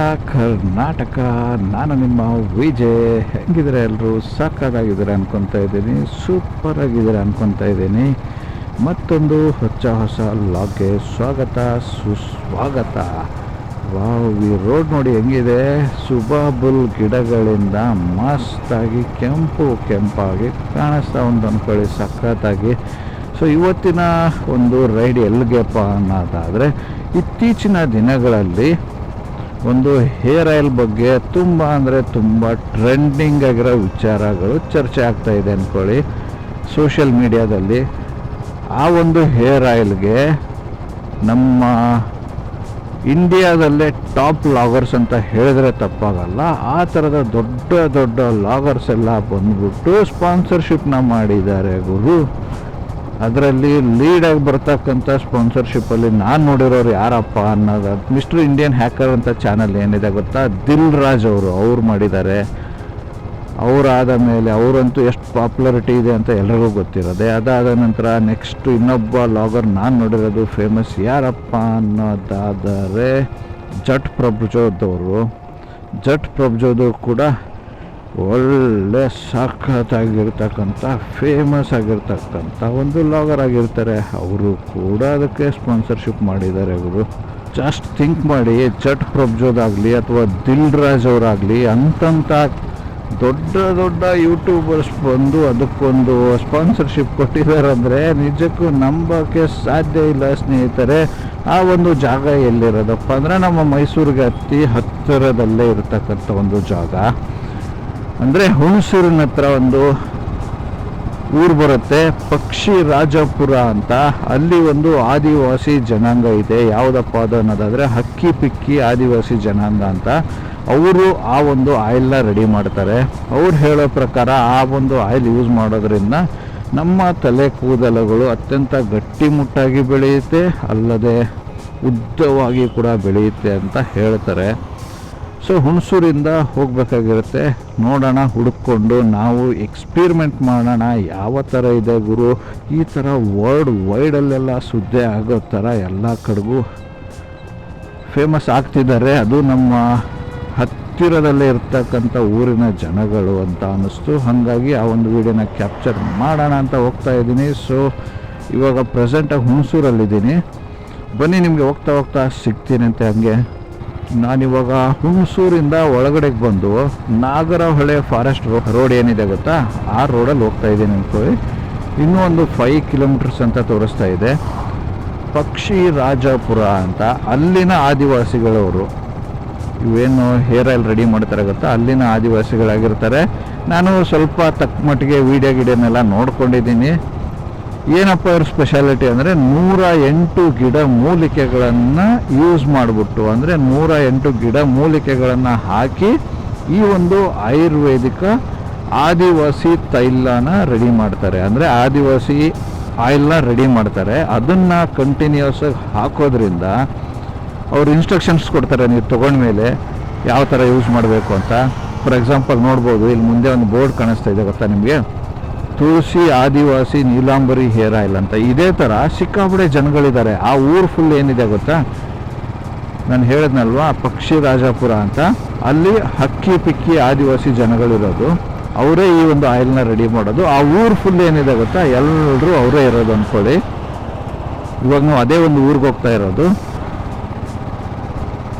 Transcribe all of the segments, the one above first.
ಕರ್ನಾಟಕ, ನಾನು ನಿಮ್ಮ ವಿಜಯ್. ಹೆಂಗಿದ್ರೆ ಎಲ್ಲರೂ ಸಾಕಾಗಿದ್ದಾರೆ ಅನ್ಕೊತಾ ಇದ್ದೀನಿ. ಸೂಪರ್ ಆಗಿದ್ದಾರೆ ಅನ್ಕೊತಾ ಇದ್ದೀನಿ. ಮತ್ತೊಂದು ಹೊಚ್ಚ ಹೊಸ ಲಾಗ್ಗೆ ಸ್ವಾಗತ, ಸುಸ್ವಾಗತ. ವಾವ್, ಈ ರೋಡ್ ನೋಡಿ ಹೆಂಗಿದೆ. ಸುಬಾಬುಲ್ ಗಿಡಗಳಿಂದ ಮಸ್ತಾಗಿ ಕೆಂಪು ಕೆಂಪಾಗಿ ಕಾಣಿಸ್ತಾ ಒಂದು ಅಂದ್ಕೊಳ್ಳಿ ಸಖತ್ತಾಗಿ. ಸೊ ಇವತ್ತಿನ ಒಂದು ರೈಡ್ ಎಲ್ಲಿಗೆಪ್ಪ ಅನ್ನೋದಾದರೆ, ಇತ್ತೀಚಿನ ದಿನಗಳಲ್ಲಿ ಒಂದು ಹೇರ್ ಆಯಿಲ್ ಬಗ್ಗೆ ತುಂಬ ಅಂದರೆ ತುಂಬ ಟ್ರೆಂಡಿಂಗ್ ಆಗಿರೋ ವಿಚಾರಗಳು ಚರ್ಚೆ ಆಗ್ತಾ ಇದೆ ಅಂದ್ಕೊಳ್ಳಿ ಸೋಷಿಯಲ್ ಮೀಡಿಯಾದಲ್ಲಿ ಆ ಒಂದು ಹೇರ್ ಆಯಿಲ್ಗೆ ನಮ್ಮ ಇಂಡಿಯಾದಲ್ಲೇ ಟಾಪ್ ಲಾಗರ್ಸ್ ಅಂತ ಹೇಳಿದ್ರೆ ತಪ್ಪಾಗಲ್ಲ. ಆ ಥರದ ದೊಡ್ಡ ದೊಡ್ಡ ಲಾಗರ್ಸ್ ಎಲ್ಲ ಬಂದ್ಬಿಟ್ಟು ಸ್ಪಾನ್ಸರ್ಶಿಪ್ನ ಮಾಡಿದ್ದಾರೆ ಗುರು. ಅದರಲ್ಲಿ ಲೀಡಾಗಿ ಬರ್ತಕ್ಕಂಥ ಸ್ಪಾನ್ಸರ್ಶಿಪ್ಪಲ್ಲಿ ನಾನು ನೋಡಿರೋರು ಯಾರಪ್ಪ ಅನ್ನೋದು ಮಿಸ್ಟರ್ ಇಂಡಿಯನ್ ಹ್ಯಾಕರ್ ಅಂತ ಚಾನಲ್ ಏನಿದೆ ಗೊತ್ತಾ? ದಿಲ್ ರಾಜ್ ಅವರು, ಅವ್ರು ಮಾಡಿದ್ದಾರೆ. ಅವರಾದ ಮೇಲೆ, ಅವರಂತೂ ಎಷ್ಟು ಪಾಪ್ಯುಲರಿಟಿ ಇದೆ ಅಂತ ಎಲ್ಲರಿಗೂ ಗೊತ್ತಿರೋದೆ. ಅದಾದ ನಂತರ ನೆಕ್ಸ್ಟ್ ಇನ್ನೊಬ್ಬ ಲಾಗರ್ ನಾನು ನೋಡಿರೋದು ಫೇಮಸ್ ಯಾರಪ್ಪ ಅನ್ನೋದಾದರೆ ಜಟ್ ಪ್ರಭುಜೋದವರು ಜಟ್ ಪ್ರಭುಜೋದ್ ಕೂಡ ಒಳ್ಳೆ ಸಖತ್ತಾಗಿರ್ತಕ್ಕಂಥ ಫೇಮಸ್ ಆಗಿರ್ತಕ್ಕಂಥ ಒಂದು ಲಾಗರ್ ಆಗಿರ್ತಾರೆ. ಅವರು ಕೂಡ ಅದಕ್ಕೆ ಸ್ಪಾನ್ಸರ್ಶಿಪ್ ಮಾಡಿದ್ದಾರೆ ಅವರು ಜಸ್ಟ್ ಥಿಂಕ್ ಮಾಡಿ ಚಟ್ ಪ್ರಬ್ಜೋದಾಗಲಿ ಅಥವಾ ದಿಲ್ ರಾಜ್ ಅವರಾಗಲಿ ಅಂತಂಥ ದೊಡ್ಡ ದೊಡ್ಡ ಯೂಟ್ಯೂಬರ್ಸ್ ಬಂದು ಅದಕ್ಕೊಂದು ಸ್ಪಾನ್ಸರ್ಶಿಪ್ ಕೊಟ್ಟಿದ್ದಾರೆ ಅಂದರೆ ನಿಜಕ್ಕೂ ನಂಬೋಕ್ಕೆ ಸಾಧ್ಯ ಇಲ್ಲ ಸ್ನೇಹಿತರೆ. ಆ ಒಂದು ಜಾಗ ಎಲ್ಲಿರೋದಪ್ಪ ಅಂದರೆ ನಮ್ಮ ಮೈಸೂರಿಗೆ ಅತಿ ಹತ್ತಿರದಲ್ಲೇ ಇರತಕ್ಕಂಥ ಒಂದು ಜಾಗ. ಅಂದರೆ ಹುಣಸೂರಿನ ಹತ್ರ ಒಂದು ಊರು ಬರುತ್ತೆ, ಪಕ್ಷಿ ರಾಜಪುರ ಅಂತ. ಅಲ್ಲಿ ಒಂದು ಆದಿವಾಸಿ ಜನಾಂಗ ಇದೆ. ಯಾವುದಪ್ಪ ಅದು ಅನ್ನೋದಾದರೆ ಹಕ್ಕಿ ಪಿಕ್ಕಿ ಆದಿವಾಸಿ ಜನಾಂಗ ಅಂತ. ಅವರು ಆ ಒಂದು ಆಯಿಲ್ನ ರೆಡಿ ಮಾಡ್ತಾರೆ. ಅವ್ರು ಹೇಳೋ ಪ್ರಕಾರ ಆ ಒಂದು ಆಯಿಲ್ ಯೂಸ್ ಮಾಡೋದ್ರಿಂದ ನಮ್ಮ ತಲೆ ಕೂದಲುಗಳು ಅತ್ಯಂತ ಗಟ್ಟಿಮುಟ್ಟಾಗಿ ಬೆಳೆಯುತ್ತೆ, ಅಲ್ಲದೆ ಉದ್ದವಾಗಿ ಕೂಡ ಬೆಳೆಯುತ್ತೆ ಅಂತ ಹೇಳ್ತಾರೆ. ಸೊ ಹುಣಸೂರಿಂದ ಹೋಗಬೇಕಾಗಿರುತ್ತೆ. ನೋಡೋಣ ಹುಡುಕೊಂಡು ನಾವು ಎಕ್ಸ್ಪೀರಿಮೆಂಟ್ ಮಾಡೋಣ. ಯಾವ ಥರ ಇದೆ ಗುರು? ಈ ಥರ ವರ್ಲ್ಡ್ ವೈಡಲ್ಲೆಲ್ಲ ಸುದ್ದಿ ಆಗೋ ಥರ ಎಲ್ಲ ಕಡೆಗೂ ಫೇಮಸ್ ಆಗ್ತಿದ್ದಾರೆ. ಅದು ನಮ್ಮ ಹತ್ತಿರದಲ್ಲೇ ಇರ್ತಕ್ಕಂಥ ಊರಿನ ಜನಗಳು ಅಂತ ಅನ್ನಿಸ್ತು. ಹಾಗಾಗಿ ಆ ಒಂದು ವೀಡಿಯೋನ ಕ್ಯಾಪ್ಚರ್ ಮಾಡೋಣ ಅಂತ ಹೋಗ್ತಾ ಇದ್ದೀನಿ. ಸೊ ಇವಾಗ ಪ್ರೆಸೆಂಟಾಗಿ ಹುಣಸೂರಲ್ಲಿದ್ದೀನಿ. ಬನ್ನಿ, ನಿಮಗೆ ಹೋಗ್ತಾ ಹೋಗ್ತಾ ಸಿಗ್ತೀನಿ ಅಂತ ಹಂಗೆ. ನಾನಿವಾಗ ಹುಣಸೂರಿಂದ ಒಳಗಡೆಗೆ ಬಂದು ನಾಗರಹೊಳೆ ಫಾರೆಸ್ಟ್ ರೋಡ್ ಏನಿದೆ ಗೊತ್ತಾ? ಆ ರೋಡಲ್ಲಿ ಹೋಗ್ತಾ ಇದ್ದೀನಿ ಅನ್ಕೊಳ್ಳಿ ಇನ್ನೂ ಒಂದು ಫೈವ್ ಕಿಲೋಮೀಟರ್ಸ್ ಅಂತ ತೋರಿಸ್ತಾ ಇದೆ. ಪಕ್ಷಿ ರಾಜಪುರ ಅಂತ. ಅಲ್ಲಿನ ಆದಿವಾಸಿಗಳವರು, ಇವೇನು ಹೇರ್ ಆಯಿಲ್ ರೆಡಿ ಮಾಡ್ತಾರೆ ಗೊತ್ತಾ? ಅಲ್ಲಿನ ಆದಿವಾಸಿಗಳಾಗಿರ್ತಾರೆ. ನಾನು ಸ್ವಲ್ಪ ತಕ್ಕ ಮಟ್ಟಿಗೆ ವೀಡಿಯೋ ಗಿಡಿಯೋನೆಲ್ಲ ನೋಡ್ಕೊಂಡಿದ್ದೀನಿ. ಏನಪ್ಪ ಇವ್ರ ಸ್ಪೆಷಾಲಿಟಿ ಅಂದರೆ ನೂರ ಎಂಟು ಗಿಡ ಮೂಲಿಕೆಗಳನ್ನು ಯೂಸ್ ಮಾಡಿಬಿಟ್ಟು, ಅಂದರೆ ನೂರ ಎಂಟು ಗಿಡ ಮೂಲಿಕೆಗಳನ್ನು ಹಾಕಿ ಈ ಒಂದು ಆಯುರ್ವೇದಿಕ ಆದಿವಾಸಿ ತೈಲನ ರೆಡಿ ಮಾಡ್ತಾರೆ. ಅಂದರೆ ಆದಿವಾಸಿ ಆಯಿಲ್ನ ರೆಡಿ ಮಾಡ್ತಾರೆ. ಅದನ್ನು ಕಂಟಿನ್ಯೂಸ್ ಆಗಿ ಹಾಕೋದ್ರಿಂದ ಅವ್ರು ಇನ್ಸ್ಟ್ರಕ್ಷನ್ಸ್ ಕೊಡ್ತಾರೆ, ನೀವು ತೊಗೊಂಡ್ಮೇಲೆ ಯಾವ ಥರ ಯೂಸ್ ಮಾಡಬೇಕು ಅಂತ. ಫಾರ್ ಎಕ್ಸಾಂಪಲ್ ನೋಡ್ಬೋದು, ಇಲ್ಲಿ ಮುಂದೆ ಒಂದು ಬೋರ್ಡ್ ಕಾಣಿಸ್ತಾ ಇದೆ ಗೊತ್ತಾ ನಿಮಗೆ? ತುಳಸಿ ಆದಿವಾಸಿ ನೀಲಾಂಬರಿ ಹೇರ್ ಆಯಿಲ್ ಅಂತ ಇದೇ ಥರ ಸಿಕ್ಕಾಪಡೆ ಜನಗಳಿದ್ದಾರೆ. ಆ ಊರು ಫುಲ್ ಏನಿದೆ ಗೊತ್ತಾ? ನಾನು ಹೇಳಿದ್ನಲ್ವಾ? ಪಕ್ಷಿ ರಾಜಾಪುರ ಅಂತ. ಅಲ್ಲಿ ಹಕ್ಕಿ ಪಿಕ್ಕಿ ಆದಿವಾಸಿ ಜನಗಳಿರೋದು. ಅವರೇ ಈ ಒಂದು ಆಯಿಲ್ನ ರೆಡಿ ಮಾಡೋದು. ಆ ಊರು ಫುಲ್ ಏನಿದೆ ಗೊತ್ತಾ? ಎಲ್ಲರೂ ಅವರೇ ಇರೋದು ಅಂದ್ಕೊಳ್ಳಿ ಇವಾಗ ನಾವು ಅದೇ ಒಂದು ಊರಿಗೆ ಹೋಗ್ತಾ ಇರೋದು.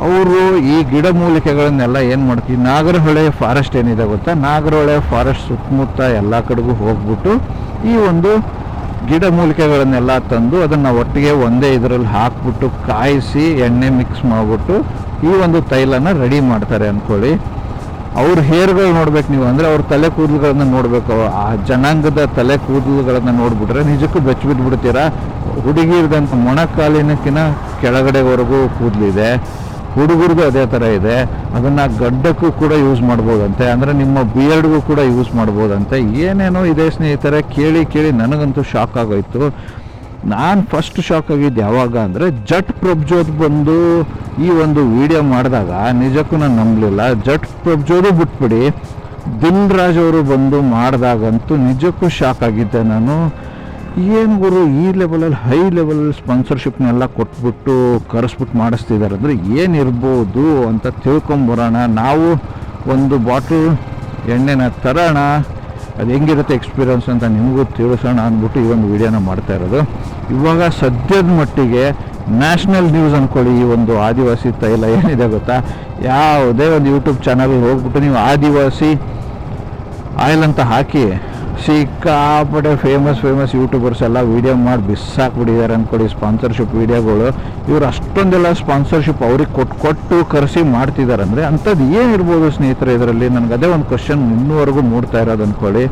ಅವರು ಈ ಗಿಡ ಮೂಲಿಕೆಗಳನ್ನೆಲ್ಲ ಏನು ಮಾಡ್ತೀವಿ ನಾಗರಹೊಳೆ ಫಾರೆಸ್ಟ್ ಏನಿದೆ ಗೊತ್ತಾ? ನಾಗರಹೊಳೆ ಫಾರೆಸ್ಟ್ ಸುತ್ತಮುತ್ತ ಎಲ್ಲ ಕಡೆಗೂ ಹೋಗ್ಬಿಟ್ಟು ಈ ಒಂದು ಗಿಡ ಮೂಲಿಕೆಗಳನ್ನೆಲ್ಲ ತಂದು ಅದನ್ನು ಒಟ್ಟಿಗೆ ಒಂದೇ ಇದರಲ್ಲಿ ಹಾಕ್ಬಿಟ್ಟು ಕಾಯಿಸಿ ಎಣ್ಣೆ ಮಿಕ್ಸ್ ಮಾಡಿಬಿಟ್ಟು ಈ ಒಂದು ತೈಲನ ರೆಡಿ ಮಾಡ್ತಾರೆ ಅಂದ್ಕೊಳ್ಳಿ ಅವ್ರ ಹೇರ್ಗಳು ನೋಡ್ಬೇಕು ನೀವು. ಅಂದರೆ ಅವ್ರ ತಲೆ ಕೂದಲುಗಳನ್ನು ನೋಡಬೇಕು. ಆ ಜನಾಂಗದ ತಲೆ ಕೂದಲುಗಳನ್ನು ನೋಡಿಬಿಟ್ರೆ ನಿಜಕ್ಕೂ ಬೆಚ್ಚಿಬಿಟ್ಬಿಡ್ತೀರಾ ಹುಡುಗಿರ್ದಂಥ ಮೊಣಕಾಲಿನಕ್ಕಿಂತ ಕೆಳಗಡೆವರೆಗೂ ಕೂದಲಿದೆ. ಹುಡುಗರಿಗೂ ಅದೇ ಥರ ಇದೆ. ಅದನ್ನು ಗಡ್ಡಕ್ಕೂ ಕೂಡ ಯೂಸ್ ಮಾಡ್ಬೋದಂತೆ. ಅಂದರೆ ನಿಮ್ಮ ಬಿಯರ್ಡ್ಗೂ ಕೂಡ ಯೂಸ್ ಮಾಡ್ಬೋದಂತೆ. ಏನೇನೋ ಇದೆ ಸ್ನೇಹಿತರೆ, ಕೇಳಿ ಕೇಳಿ ನನಗಂತೂ ಶಾಕ್ ಆಗೋಯ್ತು. ನಾನು ಫಸ್ಟ್ ಶಾಕ್ ಆಗಿದ್ದು ಯಾವಾಗ ಅಂದರೆ ಜಟ್ ಪ್ರಭ್ಜೋತ್ ಬಂದು ಈ ಒಂದು ವಿಡಿಯೋ ಮಾಡಿದಾಗ, ನಿಜಕ್ಕೂ ನಾನು ನಂಬಲಿಲ್ಲ. ಜಟ್ ಪ್ರಭ್ಜೋದು ಬಿಟ್ಬಿಡಿ. ದಿಲ್ ರಾಜ್ ಅವರು ಬಂದು ಮಾಡಿದಾಗಂತೂ ನಿಜಕ್ಕೂ ಶಾಕ್ ಆಗಿದ್ದೆ ನಾನು. ಏನು ಗುರು, ಈ ಲೆವೆಲಲ್ಲಿ ಹೈ ಲೆವೆಲಲ್ಲಿ ಸ್ಪಾನ್ಸರ್ಶಿಪ್ನೆಲ್ಲ ಕೊಟ್ಬಿಟ್ಟು ಕರೆಸ್ಬಿಟ್ಟು ಮಾಡಿಸ್ತಿದ್ದಾರೆ ಅಂದರೆ ಏನಿರ್ಬೋದು ಅಂತ ತಿಳ್ಕೊಂಬರೋಣ ನಾವು ಒಂದು ಬಾಟಲ್ ಎಣ್ಣೆನ ತರೋಣ. ಅದು ಹೆಂಗಿರುತ್ತೆ ಎಕ್ಸ್ಪೀರಿಯನ್ಸ್ ಅಂತ ನಿಮಗೂ ತಿಳಿಸೋಣ ಅಂದ್ಬಿಟ್ಟು ಈ ಒಂದು ವಿಡಿಯೋನ ಮಾಡ್ತಾ ಇರೋದು. ಇವಾಗ ಸದ್ಯದ ಮಟ್ಟಿಗೆ ನ್ಯಾಷನಲ್ ನ್ಯೂಸ್ ಅಂದ್ಕೊಳ್ಳಿ ಈ ಒಂದು ಆದಿವಾಸಿ ತೈಲ ಏನಿದೆ ಗೊತ್ತಾ? ಯಾವುದೇ ಒಂದು ಯೂಟ್ಯೂಬ್ ಚಾನಲ್ಗೆ ಹೋಗ್ಬಿಟ್ಟು ನೀವು ಆದಿವಾಸಿ ಆಯಿಲ್ ಅಂತ ಹಾಕಿ ಸಿಕ್ಕಾಪಟ್ಟೆ ಫೇಮಸ್ ಫೇಮಸ್ ಯೂಟ್ಯೂಬರ್ಸ್ ಎಲ್ಲ ವೀಡಿಯೋ ಮಾಡಿ ಬಿಸಾಕ್ಬಿಟ್ಟಿದ್ದಾರೆ ಅಂದ್ಕೊಡಿ ಸ್ಪಾನ್ಸರ್ಶಿಪ್ ವೀಡಿಯೋಗಳು ಇವರು ಅಷ್ಟೊಂದೆಲ್ಲ ಸ್ಪಾನ್ಸರ್ಶಿಪ್ ಅವ್ರಿಗೆ ಕೊಟ್ಟು ಕೊಟ್ಟು ಕರೆಸಿ ಮಾಡ್ತಿದ್ದಾರೆ ಅಂದರೆ ಅಂಥದ್ದು ಏನಿರ್ಬೋದು ಸ್ನೇಹಿತರೆ ಇದರಲ್ಲಿ? ನನಗೆ ಅದೇ ಒಂದು ಕ್ವಶನ್ ಇನ್ನೂವರೆಗೂ ಮೂಡ್ತಾ ಇರೋದು ಅಂದ್ಕೊಳ್ಳಿ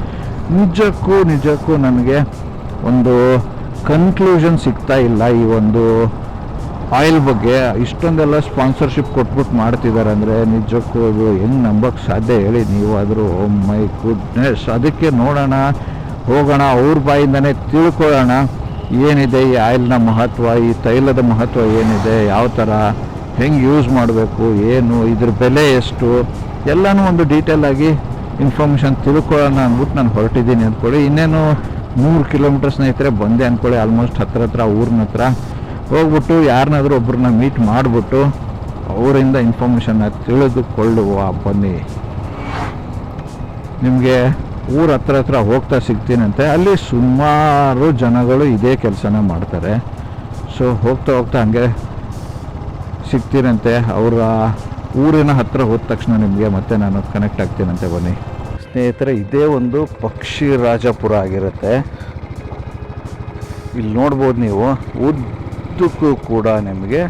ನಿಜಕ್ಕೂ ನಿಜಕ್ಕೂ ನನಗೆ ಒಂದು ಕನ್ಕ್ಲೂಷನ್ ಸಿಗ್ತಾ ಇಲ್ಲ ಈ ಒಂದು ಆಯಿಲ್ ಬಗ್ಗೆ ಇಷ್ಟೊಂದೆಲ್ಲ ಸ್ಪಾನ್ಸರ್ಶಿಪ್ ಕೊಟ್ಬಿಟ್ಟು ಮಾಡ್ತಿದ್ದಾರೆ ಅಂದರೆ ನಿಜಕ್ಕೂ ಅದು ಹೆಂಗೆ ನಂಬಕ್ಕೆ ಸಾಧ್ಯ ಹೇಳಿ ನೀವಾದರೂ ಮೈ ಗುಡ್ನೆಸ್. ಅದಕ್ಕೆ ನೋಡೋಣ, ಹೋಗೋಣ, ಅವ್ರ ಬಾಯಿಂದನೇ ತಿಳ್ಕೊಳ್ಳೋಣ ಏನಿದೆ ಈ ಆಯಿಲ್ನ ಮಹತ್ವ, ಈ ತೈಲದ ಮಹತ್ವ ಏನಿದೆ, ಯಾವ ಥರ ಹೆಂಗೆ ಯೂಸ್ ಮಾಡಬೇಕು, ಏನು, ಇದ್ರ ಬೆಲೆ ಎಷ್ಟು, ಎಲ್ಲನೂ ಒಂದು ಡೀಟೇಲ್ ಆಗಿ ಇನ್ಫಾರ್ಮೇಷನ್ ತಿಳ್ಕೊಳ್ಳೋಣ ಅಂದ್ಬಿಟ್ಟು ನಾನು ಹೊರಟಿದ್ದೀನಿ ಅಂದ್ಕೊಳ್ಳಿ. ಇನ್ನೇನು ಮೂರು ಕಿಲೋಮೀಟರ್ ಸ್ನೇಹಿತರೆ ಬಂದೆ ಅಂದ್ಕೊಳ್ಳಿ, ಆಲ್ಮೋಸ್ಟ್ ಹತ್ರ ಹತ್ರ, ಊರಿನ ಹತ್ರ. ಹೋಗ್ಬಿಟ್ಟು ಯಾರನ್ನಾದ್ರೂ ಒಬ್ಬರನ್ನ ಮೀಟ್ ಮಾಡಿಬಿಟ್ಟು ಅವರಿಂದ ಇನ್ಫಾರ್ಮೇಷನ್ನ ತಿಳಿದುಕೊಳ್ಳುವ ಬನ್ನಿ. ನಿಮಗೆ ಊರ ಹತ್ರ ಹತ್ರ ಹೋಗ್ತಾ ಸಿಗ್ತೀನಂತೆ. ಅಲ್ಲಿ ಸುಮಾರು ಜನಗಳು ಇದೇ ಕೆಲಸನ ಮಾಡ್ತಾರೆ. ಸೊ ಹೋಗ್ತಾ ಹೋಗ್ತಾ ಹಂಗೆ ಸಿಗ್ತೀರಂತೆ ಅವರ ಊರಿನ ಹತ್ರ ಹೋದ ತಕ್ಷಣ ನಿಮಗೆ ಮತ್ತೆ ನಾನು ಕನೆಕ್ಟ್ ಆಗ್ತೀನಂತೆ ಬನ್ನಿ. ಸ್ನೇಹಿತರೆ, ಇದೇ ಒಂದು ಪಕ್ಷಿ ರಾಜಪುರ ಆಗಿರುತ್ತೆ. ಇಲ್ಲಿ ನೋಡ್ಬೋದು ನೀವು. ಉದ್ದಕ್ಕೂ ಕೂಡ ನಿಮಗೆ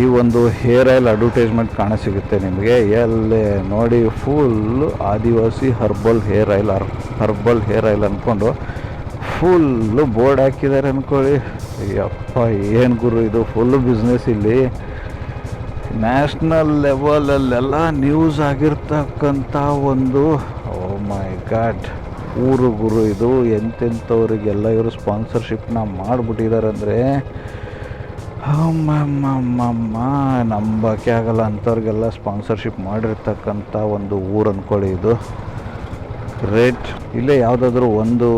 ಈ ಒಂದು ಹೇರ್ ಆಯಿಲ್ ಅಡ್ವರ್ಟೈಸ್ಮೆಂಟ್ ಕಾಣ ಸಿಗುತ್ತೆ ನಿಮಗೆ. ಎಲ್ಲಿ ನೋಡಿ full Adivasi herbal hair oil ಹರ್ ಹರ್ಬಲ್ ಹೇರ್ ಆಯಿಲ್ ಅಂದ್ಕೊಂಡು ಫುಲ್ಲು ಬೋರ್ಡ್ ಹಾಕಿದ್ದಾರೆ ಅಂದ್ಕೊಳ್ಳಿ ಯಪ್ಪ ಏನು ಗುರು ಇದು? ಫುಲ್ಲು ಬಿಸ್ನೆಸ್ ಇಲ್ಲಿ. ನ್ಯಾಷನಲ್ ಲೆವೆಲಲ್ಲೆಲ್ಲ ನ್ಯೂಸ್ ಆಗಿರ್ತಕ್ಕಂಥ ಒಂದು ಓ ಮೈ ಗಾಡ್ ಊರು ಗುರು ಇದು, ಎಂತೆಂಥವ್ರಿಗೆಲ್ಲ ಇವರು ಸ್ಪಾನ್ಸರ್ಶಿಪ್ನ ಮಾಡಿಬಿಟ್ಟಿದ್ದಾರೆ ಅಂದರೆ ಅಮ್ಮಮ್ಮಮ್ಮ ನಂಬಕ್ಕೆ ಆಗಲ್ಲ ಅಂಥವ್ರಿಗೆಲ್ಲ ಸ್ಪಾನ್ಸರ್ಶಿಪ್ ಮಾಡಿರ್ತಕ್ಕಂಥ ಒಂದು ಊರು ಅಂದ್ಕೊಳ್ಳಿ ಇದು. ರೇಟ್ ಇಲ್ಲೇ ಯಾವುದಾದ್ರೂ ಒಂದು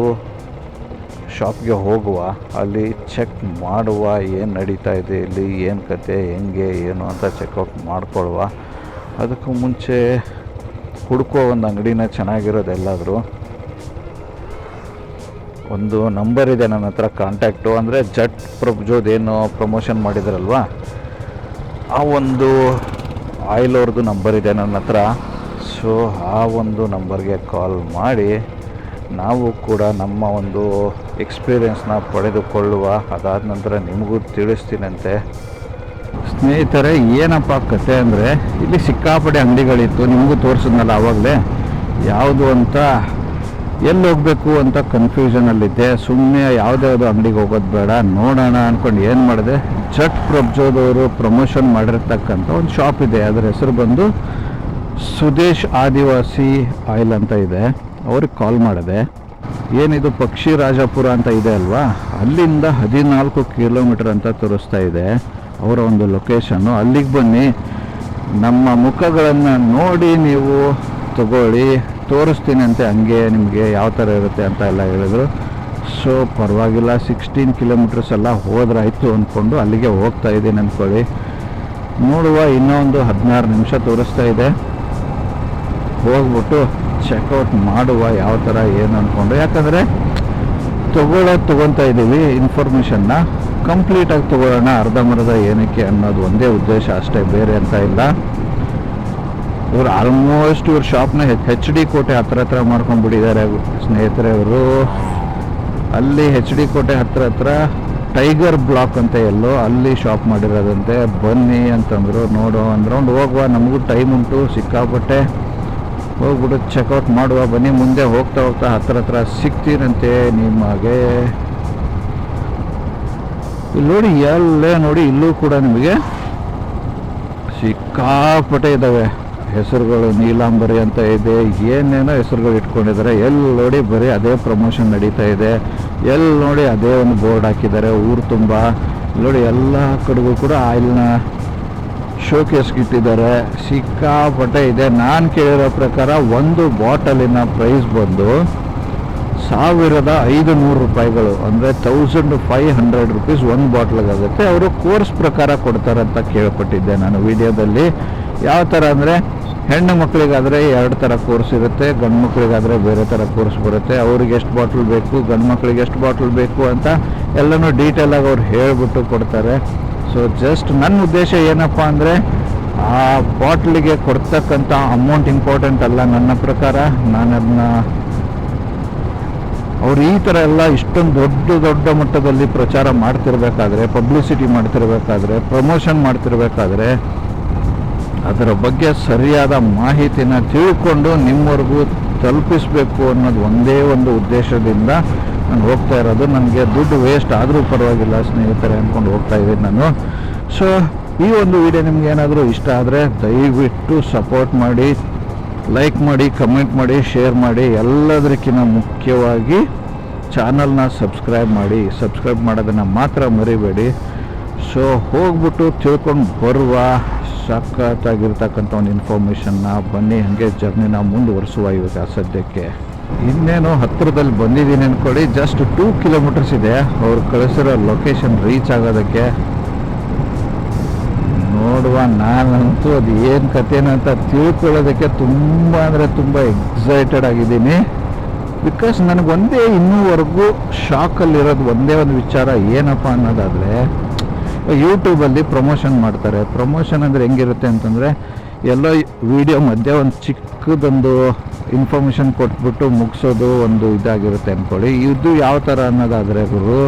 ಶಾಪ್ಗೆ ಹೋಗುವ, ಅಲ್ಲಿ ಚೆಕ್ ಮಾಡುವ ಏನು ನಡೀತಾ ಇದೆ ಇಲ್ಲಿ, ಏನು ಕತೆ, ಹೆಂಗೆ, ಏನು ಅಂತ ಚೆಕ್ಔಟ್ ಮಾಡ್ಕೊಳ್ಳುವ. ಅದಕ್ಕೂ ಮುಂಚೆ ಹುಡುಕೋ ಒಂದು ಅಂಗಡಿನ ಚೆನ್ನಾಗಿರೋದು ಎಲ್ಲಾದರೂ. ಒಂದು ನಂಬರ್ ಇದೆ ನನ್ನ ಹತ್ರ ಕಾಂಟ್ಯಾಕ್ಟು ಅಂದರೆ ಜಟ್ ಪ್ರಭುಜೋದ್ ಏನು ಪ್ರಮೋಷನ್ ಮಾಡಿದ್ರಲ್ವ? ಆ ಒಂದು ಆಯಿಲ್ ಅವ್ರದ್ದು ನಂಬರ್ ಇದೆ ನನ್ನ ಹತ್ರ. ಸೊ ಆ ಒಂದು ನಂಬರ್ಗೆ ಕಾಲ್ ಮಾಡಿ, ನಾವು ಕೂಡ ನಮ್ಮ ಒಂದು ಎಕ್ಸ್ಪೀರಿಯೆನ್ಸ್ನ ಪಡೆದುಕೊಳ್ಳುವ. ಅದಾದ ನಂತರ ನಿಮಗೂ ತಿಳಿಸ್ತೀನಂತೆ. ಸ್ನೇಹಿತರೆ, ಏನಪ್ಪ ಕತೆ ಅಂದರೆ, ಇಲ್ಲಿ ಸಿಕ್ಕಾಪಡೆ ಅಂಗಡಿಗಳಿತ್ತು. ನಿಮಗೂ ತೋರಿಸಿದ್ನಲ್ಲ ಆವಾಗಲೇ ಯಾವುದು ಅಂತ ಎಲ್ಲಿ ಹೋಗಬೇಕು ಅಂತ ಕನ್ಫ್ಯೂಷನಲ್ಲಿದ್ದೆ ಸುಮ್ಮನೆ ಯಾವುದ್ಯಾವುದೋ ಅಂಗಡಿಗೆ ಹೋಗೋದು ಬೇಡ, ನೋಡೋಣ ಅಂದ್ಕೊಂಡು ಏನು ಮಾಡಿದೆ? ಜಟ್ ಪ್ರಬ್ಜೋದವರು ಪ್ರಮೋಷನ್ ಮಾಡಿರ್ತಕ್ಕಂಥ ಒಂದು ಶಾಪ್ ಇದೆ. ಅದರ ಹೆಸರು ಬಂದು ಸುದೇಶ್ ಆದಿವಾಸಿ ಆಯಿಲ್ ಅಂತ ಇದೆ. ಅವ್ರಿಗೆ ಕಾಲ್ ಮಾಡಿದೆ. ಏನಿದು ಪಕ್ಷಿ ರಾಜಪುರ ಅಂತ ಇದೆ ಅಲ್ವಾ? ಅಲ್ಲಿಂದ ಹದಿನಾಲ್ಕು ಕಿಲೋಮೀಟರ್ ಅಂತ ತೋರಿಸ್ತಾ ಇದೆ ಅವರ ಒಂದು ಲೊಕೇಶನ್ನು ಅಲ್ಲಿಗೆ ಬನ್ನಿ. ನಮ್ಮ ಮುಖಗಳನ್ನು ನೋಡಿ ನೀವು ತಗೊಳ್ಳಿ. ತೋರಿಸ್ತೀನಿ ಅಂತೆ ಹಂಗೆ ನಿಮಗೆ ಯಾವ ಥರ ಇರುತ್ತೆ ಅಂತ ಎಲ್ಲ ಹೇಳಿದ್ರು. ಸೊ ಪರವಾಗಿಲ್ಲ ಸಿಕ್ಸ್ಟೀನ್ ಕಿಲೋಮೀಟರ್ಸ್ ಎಲ್ಲ ಹೋದ್ರಾಯಿತು ಅಂದ್ಕೊಂಡು ಅಲ್ಲಿಗೆ ಹೋಗ್ತಾ ಇದ್ದೀನಿ ಅಂದ್ಕೊಳ್ಳಿ ನೋಡುವ ಇನ್ನೊಂದು ಹದಿನಾರು ನಿಮಿಷ ತೋರಿಸ್ತಾ ಇದೆ. ಹೋಗ್ಬಿಟ್ಟು ಚೆಕ್ಔಟ್ ಮಾಡುವ ಯಾವ ಥರ, ಏನು ಅಂದ್ಕೊಂಡು ಯಾಕಂದರೆ ತಗೊಳ್ಳೋದು ತೊಗೊತಾ ಇದ್ದೀವಿ ಇನ್ಫಾರ್ಮೇಷನ್ನ ಕಂಪ್ಲೀಟಾಗಿ ತೊಗೊಳ್ಳೋಣ ಅರ್ಧಂಬರ್ಧ ಏನಕ್ಕೆ ಅನ್ನೋದು ಒಂದೇ ಉದ್ದೇಶ ಅಷ್ಟೇ, ಬೇರೆ ಅಂತ ಇಲ್ಲ. ಇವರು ಆಲ್ಮೋಸ್ಟ್ ಇವ್ರ ಶಾಪ್ನ ಹೆಚ್ ಡಿ ಕೋಟೆ ಹತ್ರ ಹತ್ರ ಮಾಡ್ಕೊಂಡ್ಬಿಟ್ಟಿದ್ದಾರೆ ಸ್ನೇಹಿತರೆ ಅವರು ಅಲ್ಲಿ ಹೆಚ್ ಡಿ ಕೋಟೆ ಹತ್ರ ಹತ್ರ ಟೈಗರ್ ಬ್ಲಾಕ್ ಅಂತ ಎಲ್ಲೋ ಅಲ್ಲಿ ಶಾಪ್ ಮಾಡಿರೋದಂತೆ. ಬನ್ನಿ ಅಂತಂದರು, ನೋಡು ಅಂದ್ರೆ ಹೋಗುವ, ನಮಗೂ ಟೈಮ್ ಉಂಟು, ಸಿಕ್ಕಾಪಟ್ಟೆ. ಹೋಗ್ಬಿಟ್ಟು ಚೆಕ್ಔಟ್ ಮಾಡುವ, ಬನ್ನಿ, ಮುಂದೆ ಹೋಗ್ತಾ ಹೋಗ್ತಾ ಹತ್ರ ಹತ್ರ ಸಿಗ್ತೀರಂತೆ ನಿಮಗೆ. ಇಲ್ಲಿ ನೋಡಿ, ಎಲ್ಲೇ ನೋಡಿ, ಇಲ್ಲೂ ಕೂಡ ನಿಮಗೆ ಸಿಕ್ಕಾಪಟ್ಟೆ ಇದ್ದಾವೆ ಹೆಸರುಗಳು ನೀಲಾಂಬರಿ ಅಂತ ಇದೆ. ಏನೇನೋ ಹೆಸರುಗಳು ಇಟ್ಕೊಂಡಿದ್ದಾರೆ. ಎಲ್ಲಿ ನೋಡಿ ಬರೀ ಅದೇ ಪ್ರಮೋಷನ್ ನಡೀತಾ ಇದೆ. ಎಲ್ಲಿ ನೋಡಿ ಅದೇ ಒಂದು ಬೋರ್ಡ್ ಹಾಕಿದ್ದಾರೆ. ಊರು ತುಂಬ. ನೋಡಿ ಎಲ್ಲ ಕಡೆಗೂ ಕೂಡ ಆಯಿಲ್ನ ಶೋಕೇಸ್ಗೆ ಇಟ್ಟಿದ್ದಾರೆ. ಸಿಕ್ಕಾಪಟ್ಟೆ ಇದೆ. ನಾನು ಕೇಳಿರೋ ಪ್ರಕಾರ ಒಂದು ಬಾಟಲಿನ ಪ್ರೈಸ್ ಬಂದು ಸಾವಿರದ ಐದು ನೂರು ರೂಪಾಯಿಗಳು, ಅಂದರೆ ತೌಸಂಡ್ ಫೈವ್ ಹಂಡ್ರೆಡ್ ರುಪೀಸ್ ಒಂದು ಬಾಟ್ಲಿಗಾಗುತ್ತೆ. ಅವರು ಕೋರ್ಸ್ ಪ್ರಕಾರ ಕೊಡ್ತಾರೆ ಅಂತ ಕೇಳ್ಪಟ್ಟಿದ್ದೆ ನಾನು ವಿಡಿಯೋದಲ್ಲಿ. ಯಾವ ಥರ ಅಂದರೆ ಹೆಣ್ಣು ಮಕ್ಕಳಿಗಾದರೆ ಎರಡು ಥರ ಕೋರ್ಸ್ ಇರುತ್ತೆ, ಗಂಡು ಮಕ್ಕಳಿಗಾದರೆ ಬೇರೆ ಥರ ಕೋರ್ಸ್ ಬರುತ್ತೆ. ಅವ್ರಿಗೆ ಎಷ್ಟು ಬಾಟ್ಲ್ ಬೇಕು, ಗಂಡು ಮಕ್ಕಳಿಗೆ ಎಷ್ಟು ಬಾಟ್ಲ್ ಬೇಕು ಅಂತ ಎಲ್ಲನೂ ಡೀಟೇಲಾಗಿ ಅವ್ರು ಹೇಳಿಬಿಟ್ಟು ಕೊಡ್ತಾರೆ. ಸೊ ಜಸ್ಟ್ ನನ್ನ ಉದ್ದೇಶ ಏನಪ್ಪ ಅಂದರೆ, ಆ ಬಾಟ್ಲಿಗೆ ಕೊಡ್ತಕ್ಕಂಥ ಅಮೌಂಟ್ ಇಂಪಾರ್ಟೆಂಟ್ ಅಲ್ಲ ನನ್ನ ಪ್ರಕಾರ. ನಾನು ಅದನ್ನ ಅವ್ರು ಈ ಥರ ಎಲ್ಲ ಇಷ್ಟೊಂದು ದೊಡ್ಡ ದೊಡ್ಡ ಮಟ್ಟದಲ್ಲಿ ಪ್ರಚಾರ ಮಾಡ್ತಿರ್ಬೇಕಾದ್ರೆ ಪಬ್ಲಿಸಿಟಿ ಮಾಡ್ತಿರ್ಬೇಕಾದ್ರೆ ಪ್ರಮೋಷನ್ ಮಾಡ್ತಿರ್ಬೇಕಾದ್ರೆ ಅದರ ಬಗ್ಗೆ ಸರಿಯಾದ ಮಾಹಿತಿನ ತಿಳ್ಕೊಂಡು ನಿಮ್ಮವರೆಗೂ ತಲುಪಿಸಬೇಕು ಅನ್ನೋದು ಒಂದೇ ಒಂದು ಉದ್ದೇಶದಿಂದ ನಾನು ಹೋಗ್ತಾ ಇರೋದು. ನನಗೆ ದುಡ್ಡು ವೇಸ್ಟ್ ಆದರೂ ಪರವಾಗಿಲ್ಲ ಸ್ನೇಹಿತರೆ ಅಂದ್ಕೊಂಡು ಹೋಗ್ತಾ ಇದ್ದೀನಿ ನಾನು. ಸೊ ಈ ಒಂದು ವಿಡಿಯೋ ನಿಮ್ಗೆ ಏನಾದರೂ ಇಷ್ಟ ಆದರೆ ದಯವಿಟ್ಟು ಸಪೋರ್ಟ್ ಮಾಡಿ ಲೈಕ್ ಮಾಡಿ ಕಮೆಂಟ್ ಮಾಡಿ ಶೇರ್ ಮಾಡಿ. ಎಲ್ಲದಕ್ಕಿಂತ ಮುಖ್ಯವಾಗಿ ಚಾನಲ್ನ ಸಬ್ಸ್ಕ್ರೈಬ್ ಮಾಡಿ. ಸಬ್ಸ್ಕ್ರೈಬ್ ಮಾಡೋದನ್ನು ಮಾತ್ರ ಮರಿಬೇಡಿ. ಸೊ ಹೋಗ್ಬಿಟ್ಟು ತಿಳ್ಕೊಂಡು ಬರುವ ಸಖತ್ತಾಗಿರ್ತಕ್ಕಂಥ ಒಂದು ಇನ್ಫಾರ್ಮೇಷನ್ನ ಬನ್ನಿ, ಹಾಗೆ ಜರ್ನಿನ ಮುಂದುವರಿಸುವ ಇವಾಗ ಸದ್ಯಕ್ಕೆ. ಇನ್ನೇನು ಹತ್ತಿರದಲ್ಲಿ ಬಂದಿದ್ದೀನಿ ಅಂದ್ಕೊಳ್ಳಿ ಜಸ್ಟ್ ಟೂ ಕಿಲೋಮೀಟರ್ಸ್ ಇದೆ. ಅವ್ರು ಕಳಿಸಿರೋ ಲೊಕೇಶನ್ ರೀಚ್ ಆಗೋದಕ್ಕೆ. ನೋಡುವ ನಾನಂತೂ ಅದು ಏನು ಕಥೆನ ಅಂತ ತಿಳ್ಕೊಳ್ಳೋದಕ್ಕೆ ತುಂಬ ಅಂದರೆ ತುಂಬ ಎಕ್ಸೈಟೆಡ್ ಆಗಿದ್ದೀನಿ. ಬಿಕಾಸ್ ನನಗೆ ಒಂದೇ ಇನ್ನೂವರೆಗೂ ಶಾಕಲ್ಲಿರೋದು ಒಂದೇ ಒಂದು ವಿಚಾರ ಏನಪ್ಪ ಅನ್ನೋದಾದರೆ ಯೂಟ್ಯೂಬಲ್ಲಿ ಪ್ರಮೋಷನ್ ಮಾಡ್ತಾರೆ. ಪ್ರಮೋಷನ್ ಅಂದರೆ ಹೆಂಗಿರುತ್ತೆ ಅಂತಂದರೆ, ಎಲ್ಲೋ ವಿಡಿಯೋ ಮಧ್ಯೆ ಒಂದು ಚಿಕ್ಕದೊಂದು ಇನ್ಫಾರ್ಮೇಷನ್ ಕೊಟ್ಬಿಟ್ಟು ಮುಗಿಸೋದು ಒಂದು ಇದಾಗಿರುತ್ತೆ ಅಂದ್ಕೊಳ್ಳಿ ಇದು ಯಾವ ಥರ ಅನ್ನೋದಾದರೆ ಗುರು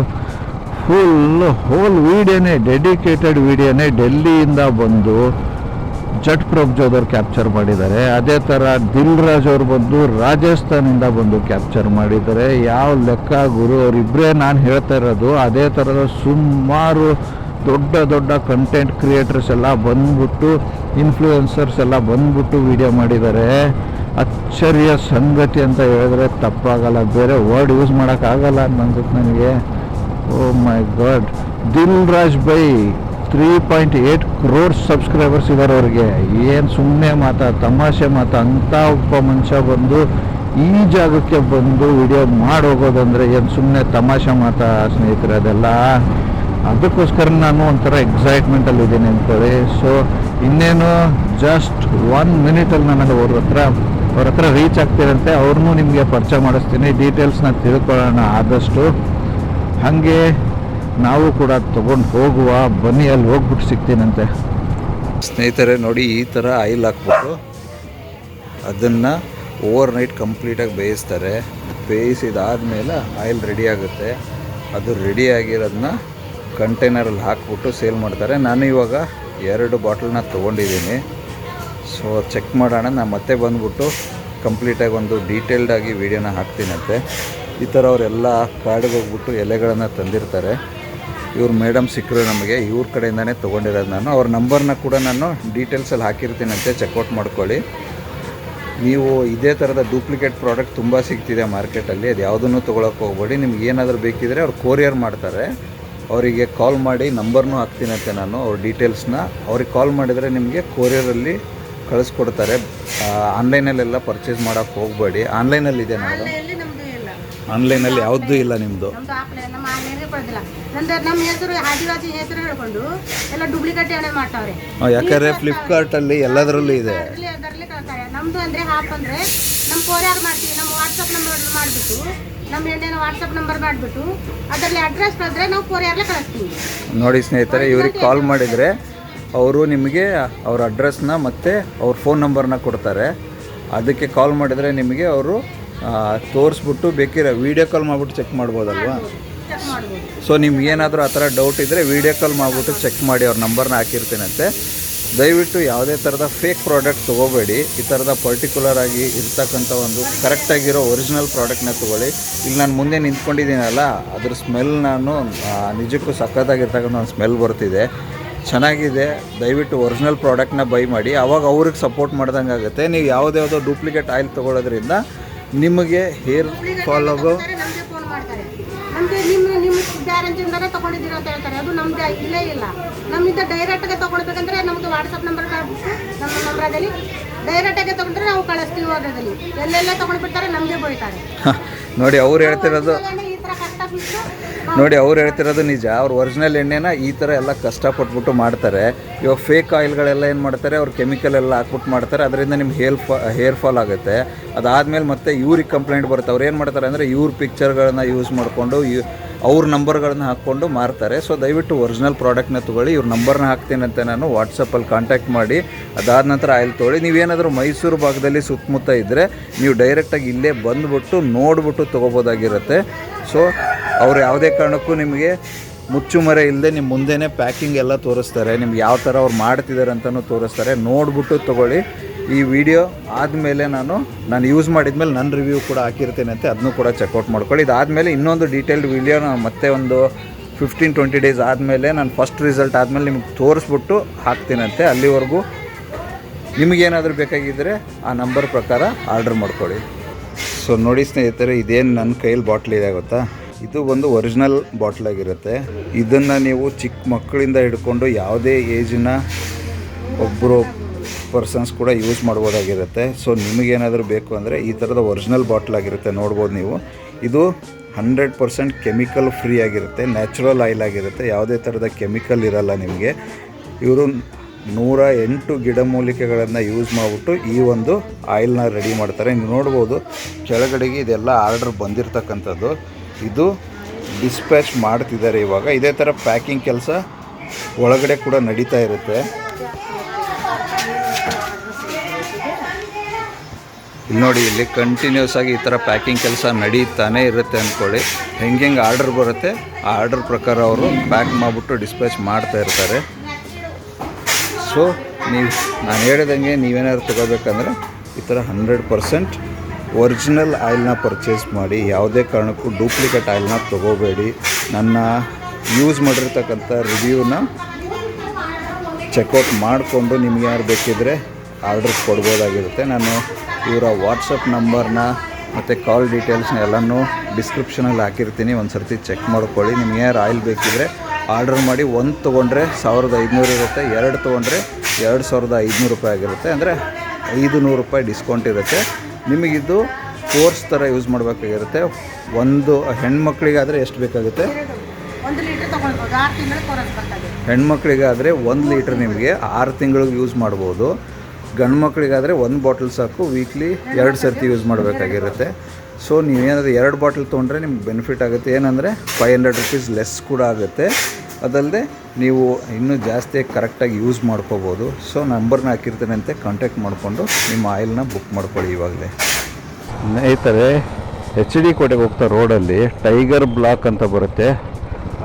ಫುಲ್ ಹೋಲ್ ವಿಡಿಯೋನೇ ಡೆಡಿಕೇಟೆಡ್ ವಿಡಿಯೋನೇ ಡೆಲ್ಲಿಯಿಂದ ಬಂದು ಜಟ್ ಪ್ರಭ್ಜೋದವ್ರು ಕ್ಯಾಪ್ಚರ್ ಮಾಡಿದ್ದಾರೆ. ಅದೇ ಥರ ದಿಲ್ ರಾಜ್ ಅವ್ರು ಬಂದು ರಾಜಸ್ಥಾನಿಂದ ಬಂದು ಕ್ಯಾಪ್ಚರ್ ಮಾಡಿದ್ದಾರೆ. ಯಾವ ಲೆಕ್ಕ ಗುರು ಅವರಿಬ್ಬರೇ ನಾನು ಹೇಳ್ತಾ ಇರೋದು, ಅದೇ ಥರದ ಸುಮಾರು ದೊಡ್ಡ ದೊಡ್ಡ ಕಂಟೆಂಟ್ ಕ್ರಿಯೇಟರ್ಸ್ ಎಲ್ಲ ಬಂದ್ಬಿಟ್ಟು ಇನ್ಫ್ಲೂಯೆನ್ಸರ್ಸ್ ಎಲ್ಲ ಬಂದ್ಬಿಟ್ಟು ವಿಡಿಯೋ ಮಾಡಿದ್ದಾರೆ. ಅಚ್ಚರಿಯ ಸಂಗತಿ ಅಂತ ಹೇಳಿದ್ರೆ ತಪ್ಪಾಗಲ್ಲ. ಬೇರೆ ವರ್ಡ್ ಯೂಸ್ ಮಾಡೋಕ್ಕಾಗಲ್ಲ ಅಂತ ನನಗೆ. ಓ my god Dil Raj by three point eight crores subscribers ಇದ್ದಾರೆ ಅವ್ರಿಗೆ. ಏನು ಸುಮ್ಮನೆ ಮಾತಾ, ತಮಾಷೆ ಮಾತಾ ಅಂಥ ಒಬ್ಬ ಮನುಷ್ಯ ಬಂದು ಈ ಜಾಗಕ್ಕೆ ಬಂದು ವಿಡಿಯೋ ಮಾಡೋಗೋದಂದರೆ ಏನು ಸುಮ್ಮನೆ ತಮಾಷೆ ಮಾತಾ ಸ್ನೇಹಿತರೆ ಅದೆಲ್ಲ? ಅದಕ್ಕೋಸ್ಕರ ನಾನು ಒಂಥರ ಎಕ್ಸೈಟ್ಮೆಂಟಲ್ಲಿ ಇದ್ದೀನಿ ಅಂತೇಳಿ. ಸೊ ಇನ್ನೇನು ಜಸ್ಟ್ ಒನ್ ಮಿನಿಟಲ್ಲಿ ನನಗೆ ಅವ್ರ ಹತ್ರ ಅವ್ರ ಹತ್ರ ರೀಚ್ ಆಗ್ತಿರಂತೆ, ಅವ್ರನ್ನೂ ನಿಮಗೆ ಪರಿಚಯ ಮಾಡಿಸ್ತೀನಿ. ಡೀಟೇಲ್ಸ್ನ ತಿಳ್ಕೊಳ್ಳೋಣ ಆದಷ್ಟು. ಹಾಗೆ ನಾವು ಕೂಡ ತೊಗೊಂಡು ಹೋಗುವ, ಬನ್ನಿ, ಅಲ್ಲಿ ಹೋಗ್ಬಿಟ್ಟು ಸಿಗ್ತೀನಂತೆ. ಸ್ನೇಹಿತರೆ, ನೋಡಿ ಈ ಥರ ಆಯಿಲ್ ಹಾಕ್ಬಿಟ್ಟು ಅದನ್ನು ಓವರ್ ನೈಟ್ ಕಂಪ್ಲೀಟಾಗಿ ಬೇಯಿಸ್ತಾರೆ. ಬೇಯಿಸಿದಾದ್ಮೇಲೆ ಆಯಿಲ್ ರೆಡಿ ಆಗುತ್ತೆ. ಅದು ರೆಡಿ ಆಗಿರೋದನ್ನ ಕಂಟೈನರಲ್ಲಿ ಹಾಕ್ಬಿಟ್ಟು ಸೇಲ್ ಮಾಡ್ತಾರೆ. ನಾನು ಇವಾಗ ಎರಡು ಬಾಟ್ಲನ್ನ ತೊಗೊಂಡಿದ್ದೀನಿ. ಸೊ ಚೆಕ್ ಮಾಡೋಣ. ನಾನು ಮತ್ತೆ ಬಂದ್ಬಿಟ್ಟು ಕಂಪ್ಲೀಟಾಗಿ ಒಂದು ಡೀಟೇಲ್ಡಾಗಿ ವೀಡಿಯೋನ ಹಾಕ್ತೀನಂತೆ ಈ ಥರ ಅವರೆಲ್ಲ ಕಾಡಿಗೆ ಹೋಗ್ಬಿಟ್ಟು ಎಲೆಗಳನ್ನು ತಂದಿರ್ತಾರೆ. ಇವ್ರು ಮೇಡಮ್ ಸಿಕ್ಕರು ನಮಗೆ. ಇವ್ರ ಕಡೆಯಿಂದನೇ ತೊಗೊಂಡಿರೋದು ನಾನು. ಅವ್ರ ನಂಬರ್ನ ಕೂಡ ನಾನು ಡೀಟೇಲ್ಸಲ್ಲಿ ಹಾಕಿರ್ತೀನಂತೆ ಚೆಕ್ಔಟ್ ಮಾಡ್ಕೊಳ್ಳಿ. ನೀವು ಇದೇ ಥರದ ಡೂಪ್ಲಿಕೇಟ್ ಪ್ರಾಡಕ್ಟ್ ತುಂಬ ಸಿಗ್ತಿದೆ ಮಾರ್ಕೆಟಲ್ಲಿ. ಅದು ಯಾವುದನ್ನು ತೊಗೊಳಕ್ಕೆ ಹೋಗ್ಬೇಡಿ. ನಿಮ್ಗೆ ಏನಾದರೂ ಬೇಕಿದ್ರೆ ಅವ್ರು ಕೊರಿಯರ್ ಮಾಡ್ತಾರೆ. ಅವರಿಗೆ ಕಾಲ್ ಮಾಡಿ ನಂಬರ್ನೂ ಹಾಕ್ತೀನಂತೆ ನಾನು ಅವ್ರ ಡೀಟೇಲ್ಸ್ನ ಅವ್ರಿಗೆ ಕಾಲ್ ಮಾಡಿದರೆ ನಿಮಗೆ ಕೊರಿಯರಲ್ಲಿ ಕಳಿಸ್ಕೊಡ್ತಾರೆ. ಆನ್ಲೈನಲ್ಲೆಲ್ಲ ಪರ್ಚೇಸ್ ಮಾಡೋಕ್ಕೆ ಹೋಗಬೇಡಿ. ಆನ್ಲೈನಲ್ಲಿ ಇದೆ ನಾನು ಆನ್ಲೈನಲ್ಲಿ ಯಾವುದೂ ಇಲ್ಲ ನಿಮ್ಮದು ಯಾಕಂದರೆ ಫ್ಲಿಪ್ಕಾರ್ಟಲ್ಲಿ ಎಲ್ಲದರಲ್ಲೂ ಇದೆ. ನಮ್ಮದು ಅಂದ್ರೆ ಹಾಪ್ ಅಂದ್ರೆ ನಮ್ಮ ಕೊರಿಯರ್ ಮಾಡ್ತೀವಿ ನಮ್ಮ ವಾಟ್ಸಪ್ ನಂಬರ್ ಮಾಡಿಬಿಟ್ಟು ನಮ್ಮ ಎಣ್ಣೆನ ವಾಟ್ಸಪ್ ನಂಬರ್ ಮಾಡಿಬಿಟ್ಟು ಅದರಲ್ಲಿ ಅಡ್ರೆಸ್ ಬಂದ್ರೆ ನಾವು ಕೊರಿಯರ್ಲೆ ಕಳಿಸ್ತೀವಿ. ನೋಡಿ ಸ್ನೇಹಿತರೆ ಇವ್ರಿಗೆ ಕಾಲ್ ಮಾಡಿದರೆ ಅವರು ನಿಮಗೆ ಅವ್ರ ಅಡ್ರೆಸ್ನ ಮತ್ತು ಅವ್ರ ಫೋನ್ ನಂಬರ್ನ ಕೊಡ್ತಾರೆ. ಅದಕ್ಕೆ ಕಾಲ್ ಮಾಡಿದರೆ ನಿಮಗೆ ಅವರು ತೋರಿಸ್ಬಿಟ್ಟು ಬೇಕಿರೋ ವೀಡಿಯೋ ಕಾಲ್ ಮಾಡಿಬಿಟ್ಟು ಚೆಕ್ ಮಾಡ್ಬೋದಲ್ವಾ? ಸೊ ನಿಮ್ಗೆ ಏನಾದರೂ ಆ ಥರ ಡೌಟ್ ಇದ್ದರೆ ವೀಡಿಯೋ ಕಾಲ್ ಮಾಡಿಬಿಟ್ಟು ಚೆಕ್ ಮಾಡಿ ಅವ್ರ ನಂಬರ್ನ ಹಾಕಿರ್ತೀನಂತೆ. ದಯವಿಟ್ಟು ಯಾವುದೇ ಥರದ ಫೇಕ್ ಪ್ರಾಡಕ್ಟ್ ತೊಗೋಬೇಡಿ. ಈ ಥರದ ಪರ್ಟಿಕ್ಯುಲರ್ ಆಗಿ ಇರ್ತಕ್ಕಂಥ ಒಂದು ಕರೆಕ್ಟಾಗಿರೋ ಒರಿಜಿನಲ್ ಪ್ರಾಡಕ್ಟ್ನ ತೊಗೊಳ್ಳಿ. ಇಲ್ಲಿ ನಾನು ಮುಂದೆ ನಿಂತ್ಕೊಂಡಿದ್ದೀನಲ್ಲ, ಅದ್ರ ಸ್ಮೆಲ್ ನಾನು ನಿಜಕ್ಕೂ ಸಖತ್ತಾಗಿರ್ತಕ್ಕಂಥ ಒಂದು ಸ್ಮೆಲ್ ಬರ್ತಿದೆ. ಚೆನ್ನಾಗಿದೆ. ದಯವಿಟ್ಟು ಒರಿಜಿನಲ್ ಪ್ರಾಡಕ್ಟ್ನ ಬೈ ಮಾಡಿ. ಆವಾಗ ಅವ್ರಿಗೆ ಸಪೋರ್ಟ್ ಮಾಡ್ದಂಗೆ ಆಗುತ್ತೆ. ನೀವು ಯಾವುದ್ಯಾವುದೋ ಡೂಪ್ಲಿಕೇಟ್ ಆಯಿಲ್ ತೊಗೊಳೋದ್ರಿಂದ ನಿಮಗೆ ಹೇರ್ ಫಾಲ್ ಆಗೋ ನಮಗೆ ಫೋನ್ ಮಾಡ್ತಾರೆ ನಮಗೆ ನಿಮ್ಮ ನಿಮ್ಮ ಗ್ಯಾರಂಟಿಯಿಂದಲೇ ತಗೊಂಡಿದ್ದೀರಿ ಅಂತ ಹೇಳ್ತಾರೆ. ಅದು ನಮ್ದು ಇಲ್ಲೇ ಇಲ್ಲ. ನಮ್ಮಿಂದ ಡೈರೆಕ್ಟಾಗಿ ತಗೊಳ್ಬೇಕಂದ್ರೆ ನಮ್ದು ವಾಟ್ಸಪ್ ನಂಬರ್ ನಮ್ಮ ನಂಬರದಲ್ಲಿ ಡೈರೆಕ್ಟ್ ಆಗಿ ತಗೊಂಡ್ರೆ ನಾವು ಕಳಿಸ್ತೀವಿ ಅದರಲ್ಲಿ ಎಲ್ಲೆಲ್ಲ ತೊಗೊಂಡ್ಬಿಡ್ತಾರೆ ನಮ್ಗೆ ಬೈತಾರೆ. ನೋಡಿ ಅವ್ರು ಹೇಳ್ತಿರೋದು ನೋಡಿ ಅವ್ರು ಹೇಳ್ತಿರೋದು ನಿಜ. ಅವ್ರು ಒರಿಜಿನಲ್ ಎಣ್ಣೆನ ಈ ಥರ ಎಲ್ಲ ಕಷ್ಟಪಟ್ಬಿಟ್ಟು ಮಾಡ್ತಾರೆ. ಇವಾಗ ಫೇಕ್ ಆಯಿಲ್ಗಳೆಲ್ಲ ಏನು ಮಾಡ್ತಾರೆ? ಅವ್ರು ಕೆಮಿಕಲ್ ಎಲ್ಲ ಹಾಕ್ಬಿಟ್ಟು ಮಾಡ್ತಾರೆ. ಅದರಿಂದ ನಿಮ್ಗೆ ಹೇರ್ ಫಾ ಹೇರ್ ಫಾಲ್ ಆಗುತ್ತೆ. ಅದಾದಮೇಲೆ ಮತ್ತೆ ಇವ್ರಿಗೆ ಕಂಪ್ಲೇಂಟ್ ಬರುತ್ತೆ. ಅವ್ರು ಏನು ಮಾಡ್ತಾರೆ ಅಂದರೆ ಇವ್ರ ಪಿಕ್ಚರ್ಗಳನ್ನ ಯೂಸ್ ಮಾಡಿಕೊಂಡು ಅವ್ರ ನಂಬರ್ಗಳನ್ನ ಹಾಕ್ಕೊಂಡು ಮಾರ್ತಾರೆ. ಸೊ ದಯವಿಟ್ಟು ಒರಿಜಿನಲ್ ಪ್ರಾಡಕ್ಟ್ನ ತೊಗೊಳ್ಳಿ. ಇವ್ರ ನಂಬರ್ನ ಹಾಕ್ತೀನಂತೆ ನಾನು ವಾಟ್ಸಪ್ಪಲ್ಲಿ ಕಾಂಟ್ಯಾಕ್ಟ್ ಮಾಡಿ. ಅದಾದ ನಂತರ ಆಯಿಲ್ ತೊಗೊಳ್ಳಿ. ನೀವೇನಾದರೂ ಮೈಸೂರು ಭಾಗದಲ್ಲಿ ಸುತ್ತಮುತ್ತ ಇದ್ದರೆ ನೀವು ಡೈರೆಕ್ಟಾಗಿ ಇಲ್ಲೇ ಬಂದುಬಿಟ್ಟು ನೋಡಿಬಿಟ್ಟು ತೊಗೋಬೋದಾಗಿರುತ್ತೆ. ಸೊ ಅವ್ರು ಯಾವುದೇ ಕಾರಣಕ್ಕೂ ನಿಮಗೆ ಮುಚ್ಚುಮರೆ ಇಲ್ಲದೆ ನಿಮ್ಮ ಮುಂದೆನೇ ಪ್ಯಾಕಿಂಗ್ ಎಲ್ಲ ತೋರಿಸ್ತಾರೆ. ನಿಮ್ಗೆ ಯಾವ ಥರ ಅವ್ರು ಮಾಡ್ತಿದ್ದಾರೆ ಅಂತಲೂ ತೋರಿಸ್ತಾರೆ. ನೋಡಿಬಿಟ್ಟು ತೊಗೊಳ್ಳಿ. ಈ ವಿಡಿಯೋ ಆದಮೇಲೆ ನಾನು ನಾನು ಯೂಸ್ ಮಾಡಿದ್ಮೇಲೆ ನನ್ನ ರಿವ್ಯೂ ಕೂಡ ಹಾಕಿರ್ತೇನೆ ಅಂತ ಅದನ್ನು ಕೂಡ ಚೆಕ್ಔಟ್ ಮಾಡ್ಕೊಳ್ಳಿ. ಇದಾದಮೇಲೆ ಇನ್ನೊಂದು ಡೀಟೇಲ್ಡ್ ವಿಡಿಯೋ ನಾನು ಮತ್ತೆ ಒಂದು ಫಿಫ್ಟೀನ್ ಟ್ವೆಂಟಿ ಡೇಸ್ ಆದಮೇಲೆ ನಾನು ಫಸ್ಟ್ ರಿಸಲ್ಟ್ ಆದಮೇಲೆ ನಿಮ್ಗೆ ತೋರಿಸ್ಬಿಟ್ಟು ಹಾಕ್ತೀನಂತೆ ಅಲ್ಲಿವರೆಗೂ ನಿಮಗೇನಾದರೂ ಬೇಕಾಗಿದ್ದರೆ ಆ ನಂಬರ್ ಪ್ರಕಾರ ಆರ್ಡರ್ ಮಾಡ್ಕೊಳ್ಳಿ. ಸೊ ನೋಡಿ ಸ್ನೇಹಿತರೆ, ಇದೇನು ನನ್ನ ಕೈಯಲ್ಲಿ ಇದೆ ಗೊತ್ತಾ? ಇದು ಒಂದು ಒರಿಜಿನಲ್ ಬಾಟ್ಲಾಗಿರುತ್ತೆ ಇದನ್ನು ನೀವು ಚಿಕ್ಕ ಮಕ್ಕಳಿಂದ ಹಿಡ್ಕೊಂಡು ಯಾವುದೇ ಏಜಿನ ಒಬ್ಬರು ಪರ್ಸನ್ಸ್ ಕೂಡ ಯೂಸ್ ಮಾಡ್ಬೋದಾಗಿರುತ್ತೆ. ಸೊ ನಿಮಗೇನಾದರೂ ಬೇಕು ಅಂದರೆ ಈ ಥರದ ಒರಿಜಿನಲ್ ಬಾಟ್ಲ್ ಆಗಿರುತ್ತೆ, ನೋಡ್ಬೋದು ನೀವು. ಇದು ಹಂಡ್ರೆಡ್ ಪರ್ಸೆಂಟ್ ಕೆಮಿಕಲ್ ಫ್ರೀ ಆಗಿರುತ್ತೆ ನ್ಯಾಚುರಲ್ ಆಯಿಲ್ ಆಗಿರುತ್ತೆ, ಯಾವುದೇ ಥರದ ಕೆಮಿಕಲ್ ಇರಲ್ಲ ನಿಮಗೆ. ಇವರು ನೂರ ಎಂಟು ಗಿಡಮೂಲಿಕೆಗಳನ್ನು ಯೂಸ್ ಮಾಡಿಬಿಟ್ಟು ಈ ಒಂದು ಆಯಿಲ್ನ ರೆಡಿ ಮಾಡ್ತಾರೆ. ನೀವು ನೋಡ್ಬೋದು, ಕೆಳಗಡೆಗೆ ಇದೆಲ್ಲ ಆರ್ಡರ್ ಬಂದಿರತಕ್ಕಂಥದ್ದು. ಇದು ಡಿಸ್ಪ್ಯಾಚ್ ಮಾಡ್ತಿದ್ದಾರೆ ಇವಾಗ. ಇದೇ ಥರ ಪ್ಯಾಕಿಂಗ್ ಕೆಲಸ ಒಳಗಡೆ ಕೂಡ ನಡೀತಾ ಇರುತ್ತೆ. ಇಲ್ಲಿ ನೋಡಿ, ಇಲ್ಲಿ ಕಂಟಿನ್ಯೂಸ್ ಆಗಿ ಈ ಥರ ಪ್ಯಾಕಿಂಗ್ ಕೆಲಸ ನಡೀತಾನೆ ಇರುತ್ತೆ ಅಂದ್ಕೊಳ್ಳಿ. ಹೆಂಗೆ ಹೆಂಗೆ ಆರ್ಡರ್ ಬರುತ್ತೆ, ಆ ಆರ್ಡರ್ ಪ್ರಕಾರ ಅವರು ಪ್ಯಾಕ್ ಮಾಡಿಬಿಟ್ಟು ಡಿಸ್ಪ್ಯಾಚ್ ಮಾಡ್ತಾ ಇರ್ತಾರೆ. ಸೊ ನೀವು, ನಾನು ಹೇಳಿದಂಗೆ ನೀವೇನಾದ್ರು ತಗೋಬೇಕಂದ್ರೆ ಈ ಥರ ಹಂಡ್ರೆಡ್ ಪರ್ಸೆಂಟ್ ಒರಿಜಿನಲ್ ಆಯಿಲ್ನ ಪರ್ಚೇಸ್ ಮಾಡಿ, ಯಾವುದೇ ಕಾರಣಕ್ಕೂ ಡೂಪ್ಲಿಕೇಟ್ ಆಯಿಲ್ನ ತೊಗೋಬೇಡಿ. ನನ್ನ ಯೂಸ್ ಮಾಡಿರ್ತಕ್ಕಂಥ ರಿವ್ಯೂನ ಚೆಕ್ಔಟ್ ಮಾಡಿಕೊಂಡು ನಿಮ್ಗೆ ಯಾರು ಬೇಕಿದ್ದರೆ ಆರ್ಡರ್ ಕೊಡ್ಬೋದಾಗಿರುತ್ತೆ. ನಾನು ಇವರ ವಾಟ್ಸಪ್ ನಂಬರ್ನ ಮತ್ತು ಕಾಲ್ ಡೀಟೇಲ್ಸ್ನ ಎಲ್ಲನೂ ಡಿಸ್ಕ್ರಿಪ್ಷನಲ್ಲಿ ಹಾಕಿರ್ತೀನಿ. ಒಂದು ಸರ್ತಿ ಚೆಕ್ ಮಾಡ್ಕೊಳ್ಳಿ. ನಿಮ್ಗೆ ಯಾರು ಆಯಿಲ್ ಬೇಕಿದ್ರೆ ಆರ್ಡರ್ ಮಾಡಿ ಒಂದು ತೊಗೊಂಡ್ರೆ ಸಾವಿರದ ಐದುನೂರು ಇರುತ್ತೆ ಎರಡು ತೊಗೊಂಡ್ರೆ ಎರಡು ಸಾವಿರದ ಐದುನೂರು ರೂಪಾಯಿ ಆಗಿರುತ್ತೆ. ಅಂದರೆ ಐದು ನೂರು ರೂಪಾಯಿ ಡಿಸ್ಕೌಂಟ್ ಇರುತ್ತೆ. ನಿಮಗಿದ್ದು ಕೋರ್ಸ್ ಥರ ಯೂಸ್ ಮಾಡಬೇಕಾಗಿರುತ್ತೆ. ಒಂದು ಹೆಣ್ಮಕ್ಳಿಗಾದರೆ ಎಷ್ಟು ಬೇಕಾಗುತ್ತೆ? ಹೆಣ್ಮಕ್ಳಿಗಾದರೆ ಒಂದು ಲೀಟ್ರ್ ನಿಮಗೆ ಆರು ತಿಂಗಳಿಗೆ ಯೂಸ್ ಮಾಡ್ಬೋದು. ಗಂಡು ಮಕ್ಕಳಿಗಾದರೆ ಒಂದು ಬಾಟಲ್ ಸಾಕು ವೀಕ್ಲಿ ಎರಡು ಸರ್ತಿ ಯೂಸ್ ಮಾಡಬೇಕಾಗಿರುತ್ತೆ. ಸೊ ನೀವೇನಾದರೂ ಎರಡು ಬಾಟಲ್ ತೊಗೊಂಡ್ರೆ ನಿಮ್ಗೆ ಬೆನಿಫಿಟ್ ಆಗುತ್ತೆ. ಏನಂದರೆ ಫೈವ್ ಹಂಡ್ರೆಡ್ ರುಪೀಸ್ ಲೆಸ್ ಕೂಡ ಆಗುತ್ತೆ. ಅದಲ್ಲದೆ ನೀವು ಇನ್ನೂ ಜಾಸ್ತಿ ಕರೆಕ್ಟಾಗಿ ಯೂಸ್ ಮಾಡ್ಕೋಬೋದು. ಸೊ ನಂಬರ್ನ ಹಾಕಿರ್ತೇನೆ ಅಂತ ಕಾಂಟ್ಯಾಕ್ಟ್ ಮಾಡಿಕೊಂಡು ನಿಮ್ಮ ಆಯಿಲ್ನ ಬುಕ್ ಮಾಡ್ಕೊಳ್ಳಿ ಇವಾಗಲೇ. ಸ್ನೇಹಿತರೆ ಎಚ್ ಡಿ ಕೋಟೆಗೆ ಹೋಗ್ತಾ ರೋಡಲ್ಲಿ ಟೈಗರ್ ಬ್ಲಾಕ್ ಅಂತ ಬರುತ್ತೆ.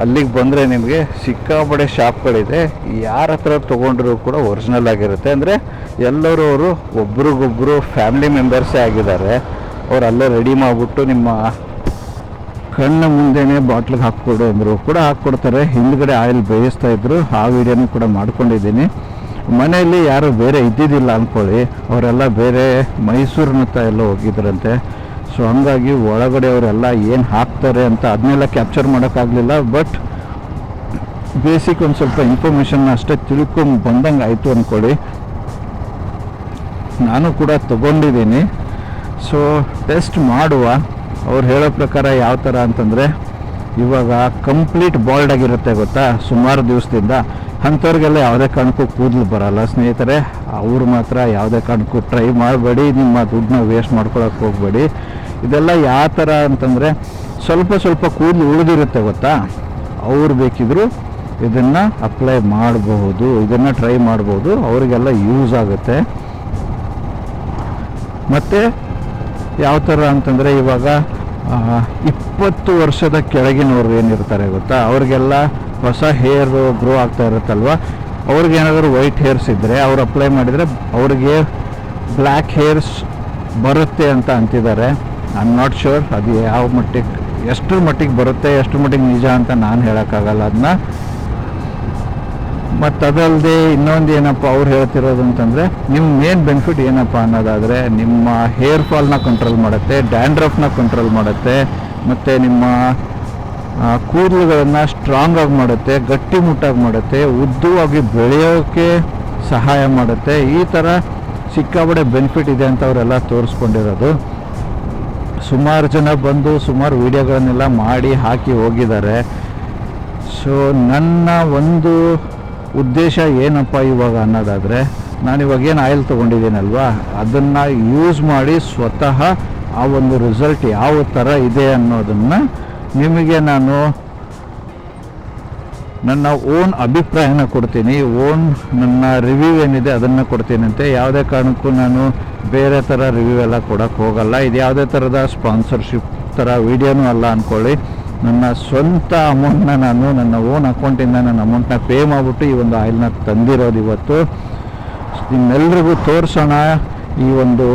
ಅಲ್ಲಿಗೆ ಬಂದರೆ ನಿಮಗೆ ಸಿಕ್ಕಾಪಡೆ ಶಾಪ್ಗಳಿದೆ. ಯಾರ ಹತ್ರ ತೊಗೊಂಡ್ರೂ ಕೂಡ ಒರಿಜಿನಲ್ ಆಗಿರುತ್ತೆ. ಅಂದರೆ ಎಲ್ಲರೂ ಅವರು ಒಬ್ರಿಗೊಬ್ಬರು ಫ್ಯಾಮಿಲಿ ಮೆಂಬರ್ಸೇ ಆಗಿದ್ದಾರೆ. ಅವ್ರು ಅಲ್ಲೇ ರೆಡಿ ಮಾಡಿಬಿಟ್ಟು ನಿಮ್ಮ ಕಣ್ಣ ಮುಂದೆನೇ ಬಾಟ್ಲಿಗೆ ಹಾಕ್ಕೊಡು ಅಂದರು ಕೂಡ ಹಾಕ್ಕೊಡ್ತಾರೆ. ಹಿಂದ್ಗಡೆ ಆಯಿಲ್ ಬೇಯಿಸ್ತಾ ಇದ್ರು. ಆ ವಿಡಿಯೋನು ಕೂಡ ಮಾಡ್ಕೊಂಡಿದ್ದೀನಿ. ಮನೆಯಲ್ಲಿ ಯಾರು ಬೇರೆ ಇದ್ದಿದ್ದಿಲ್ಲ ಅಂದ್ಕೊಳ್ಳಿ ಅವರೆಲ್ಲ ಬೇರೆ ಮೈಸೂರಿನತ್ತ ಎಲ್ಲ ಹೋಗಿದ್ರಂತೆ. ಸೊ ಹಂಗಾಗಿ ಒಳಗಡೆ ಅವರೆಲ್ಲ ಏನು ಹಾಕ್ತಾರೆ ಅಂತ ಅದನ್ನೆಲ್ಲ ಕ್ಯಾಪ್ಚರ್ ಮಾಡೋಕ್ಕಾಗಲಿಲ್ಲ ಬಟ್ ಬೇಸಿಕ್ ಒಂದು ಸ್ವಲ್ಪ ಇನ್ಫಾರ್ಮೇಷನ್ ಅಷ್ಟೇ ತಿಳ್ಕೊಂಡು ಬಂದಂಗೆ ಆಯಿತು ಅಂದ್ಕೊಳ್ಳಿ ನಾನು ಕೂಡ ತಗೊಂಡಿದ್ದೀನಿ. ಸೊ ಟೆಸ್ಟ್ ಮಾಡುವ. ಅವ್ರು ಹೇಳೋ ಪ್ರಕಾರ ಯಾವ ಥರ ಅಂತಂದರೆ, ಇವಾಗ ಕಂಪ್ಲೀಟ್ ಬಾಲ್ಡ್ ಆಗಿರುತ್ತೆ ಗೊತ್ತಾ, ಸುಮಾರು ದಿವಸದಿಂದ. ಅಂಥವ್ರಿಗೆಲ್ಲ ಯಾವುದೇ ಕಾರಣಕ್ಕೂ ಕೂದಲು ಬರಲ್ಲ. ಸ್ನೇಹಿತರೆ, ಅವ್ರು ಮಾತ್ರ ಯಾವುದೇ ಕಾರಣಕ್ಕೂ ಟ್ರೈ ಮಾಡಬೇಡಿ. ನಿಮ್ಮ ದುಡ್ಡನ್ನ ವೇಸ್ಟ್ ಮಾಡ್ಕೊಳಕ್ಕೆ ಹೋಗಬೇಡಿ. ಇದೆಲ್ಲ ಯಾವ ಥರ ಅಂತಂದರೆ ಸ್ವಲ್ಪ ಸ್ವಲ್ಪ ಕೂದಲು ಉಳಿದಿರುತ್ತೆ ಗೊತ್ತಾ? ಅವ್ರು ಬೇಕಿದ್ರು ಇದನ್ನು ಅಪ್ಲೈ ಮಾಡಬಹುದು, ಇದನ್ನು ಟ್ರೈ ಮಾಡ್ಬೋದು ಅವರಿಗೆಲ್ಲ ಯೂಸ್ ಆಗುತ್ತೆ. ಮತ್ತು ಯಾವ ಥರ ಅಂತಂದರೆ ಇವಾಗ ಇಪ್ಪತ್ತು ವರ್ಷದ ಕೆಳಗಿನವ್ರು ಏನಿರ್ತಾರೆ ಗೊತ್ತಾ? ಅವ್ರಿಗೆಲ್ಲ ಹೊಸ ಹೇರ್ ಗ್ರೋ ಆಗ್ತಾ ಇರುತ್ತಲ್ವ? ಅವ್ರಿಗೆ ಏನಾದರೂ ವೈಟ್ ಹೇರ್ಸ್ ಇದ್ದರೆ ಅವ್ರು ಅಪ್ಲೈ ಮಾಡಿದರೆ ಅವ್ರಿಗೆ ಬ್ಲ್ಯಾಕ್ ಹೇರ್ಸ್ ಬರುತ್ತೆ ಅಂತ ಅಂತಿದ್ದಾರೆ. ಐ ಆಮ್ ನಾಟ್ ಶೂರ್ ಅದು ಯಾವ ಮಟ್ಟಿಗೆ, ಎಷ್ಟರ ಮಟ್ಟಿಗೆ ಬರುತ್ತೆ, ಎಷ್ಟರ ಮಟ್ಟಿಗೆ ನಿಜ ಅಂತ ನಾನು ಹೇಳೋಕ್ಕಾಗಲ್ಲ ಅದನ್ನ ಮತ್ತು ಅದಲ್ಲದೆ ಇನ್ನೊಂದು ಏನಪ್ಪ ಅವ್ರು ಹೇಳ್ತಿರೋದು ಅಂತಂದರೆ ನಿಮ್ಮ ಮೇನ್ ಬೆನಿಫಿಟ್ ಏನಪ್ಪ ಅನ್ನೋದಾದರೆ, ನಿಮ್ಮ ಹೇರ್ ಫಾಲ್ನ ಕಂಟ್ರೋಲ್ ಮಾಡುತ್ತೆ ಡ್ಯಾಂಡ್ರಫ್ನ ಕಂಟ್ರೋಲ್ ಮಾಡುತ್ತೆ, ಮತ್ತು ನಿಮ್ಮ ಕೂದಲುಗಳನ್ನು ಸ್ಟ್ರಾಂಗ್ ಆಗಿ ಮಾಡುತ್ತೆ ಗಟ್ಟಿಮುಟ್ಟಾಗಿ ಮಾಡುತ್ತೆ, ಉದ್ದವಾಗಿ ಬೆಳೆಯೋಕ್ಕೆ ಸಹಾಯ ಮಾಡುತ್ತೆ, ಈ ಥರ ಸಿಕ್ಕಾಬಡೆ ಬೆನಿಫಿಟ್ ಇದೆ ಅಂತ ಅವರೆಲ್ಲ ತೋರಿಸ್ಕೊಂಡಿರೋದು. ಸುಮಾರು ಜನ ಬಂದು ಸುಮಾರು ವಿಡಿಯೋಗಳನ್ನೆಲ್ಲ ಮಾಡಿ ಹಾಕಿ ಹೋಗಿದ್ದಾರೆ. ಸೊ ನನ್ನ ಒಂದು ಉದ್ದೇಶ ಏನಪ್ಪ ಇವಾಗ ಅನ್ನೋದಾದರೆ ನಾನು ಇವಾಗ ಏನು ಆಯಿಲ್ ತೊಗೊಂಡಿದ್ದೀನಲ್ವಾ, ಅದನ್ನು ಯೂಸ್ ಮಾಡಿ ಸ್ವತಃ ಆ ಒಂದು ರಿಸಲ್ಟ್ ಯಾವ ಥರ ಇದೆ ಅನ್ನೋದನ್ನು ನಿಮಗೆ ನಾನು ನನ್ನ ಓನ್ ಅಭಿಪ್ರಾಯನ ಕೊಡ್ತೀನಿ ಓನ್ ನನ್ನ ರಿವ್ಯೂ ಏನಿದೆ ಅದನ್ನು ಕೊಡ್ತೀನಿ ಅಂತೆ ಯಾವುದೇ ಕಾರಣಕ್ಕೂ ನಾನು ಬೇರೆ ಥರ ರಿವ್ಯೂ ಎಲ್ಲ ಕೊಡೋಕ್ಕೆ ಹೋಗಲ್ಲ. ಇದು ಯಾವುದೇ ಥರದ ಸ್ಪಾನ್ಸರ್ಶಿಪ್ ಥರ ವೀಡಿಯೋನೂ ಅಲ್ಲ ಅಂದ್ಕೊಳ್ಳಿ ನನ್ನ ಸ್ವಂತ ಅಮೌಂಟ್ನ ನಾನು ನನ್ನ ಓನ್ ಅಕೌಂಟಿಂದ ನನ್ನ ಅಮೌಂಟ್ನ ಪೇ ಮಾಡಿಬಿಟ್ಟು ಈ ಒಂದು ಆಯಿಲ್ನ ತಂದಿರೋದು ಇವತ್ತು. ನಿಮ್ಮೆಲ್ರಿಗೂ ತೋರಿಸೋಣ ಈ ಒಂದು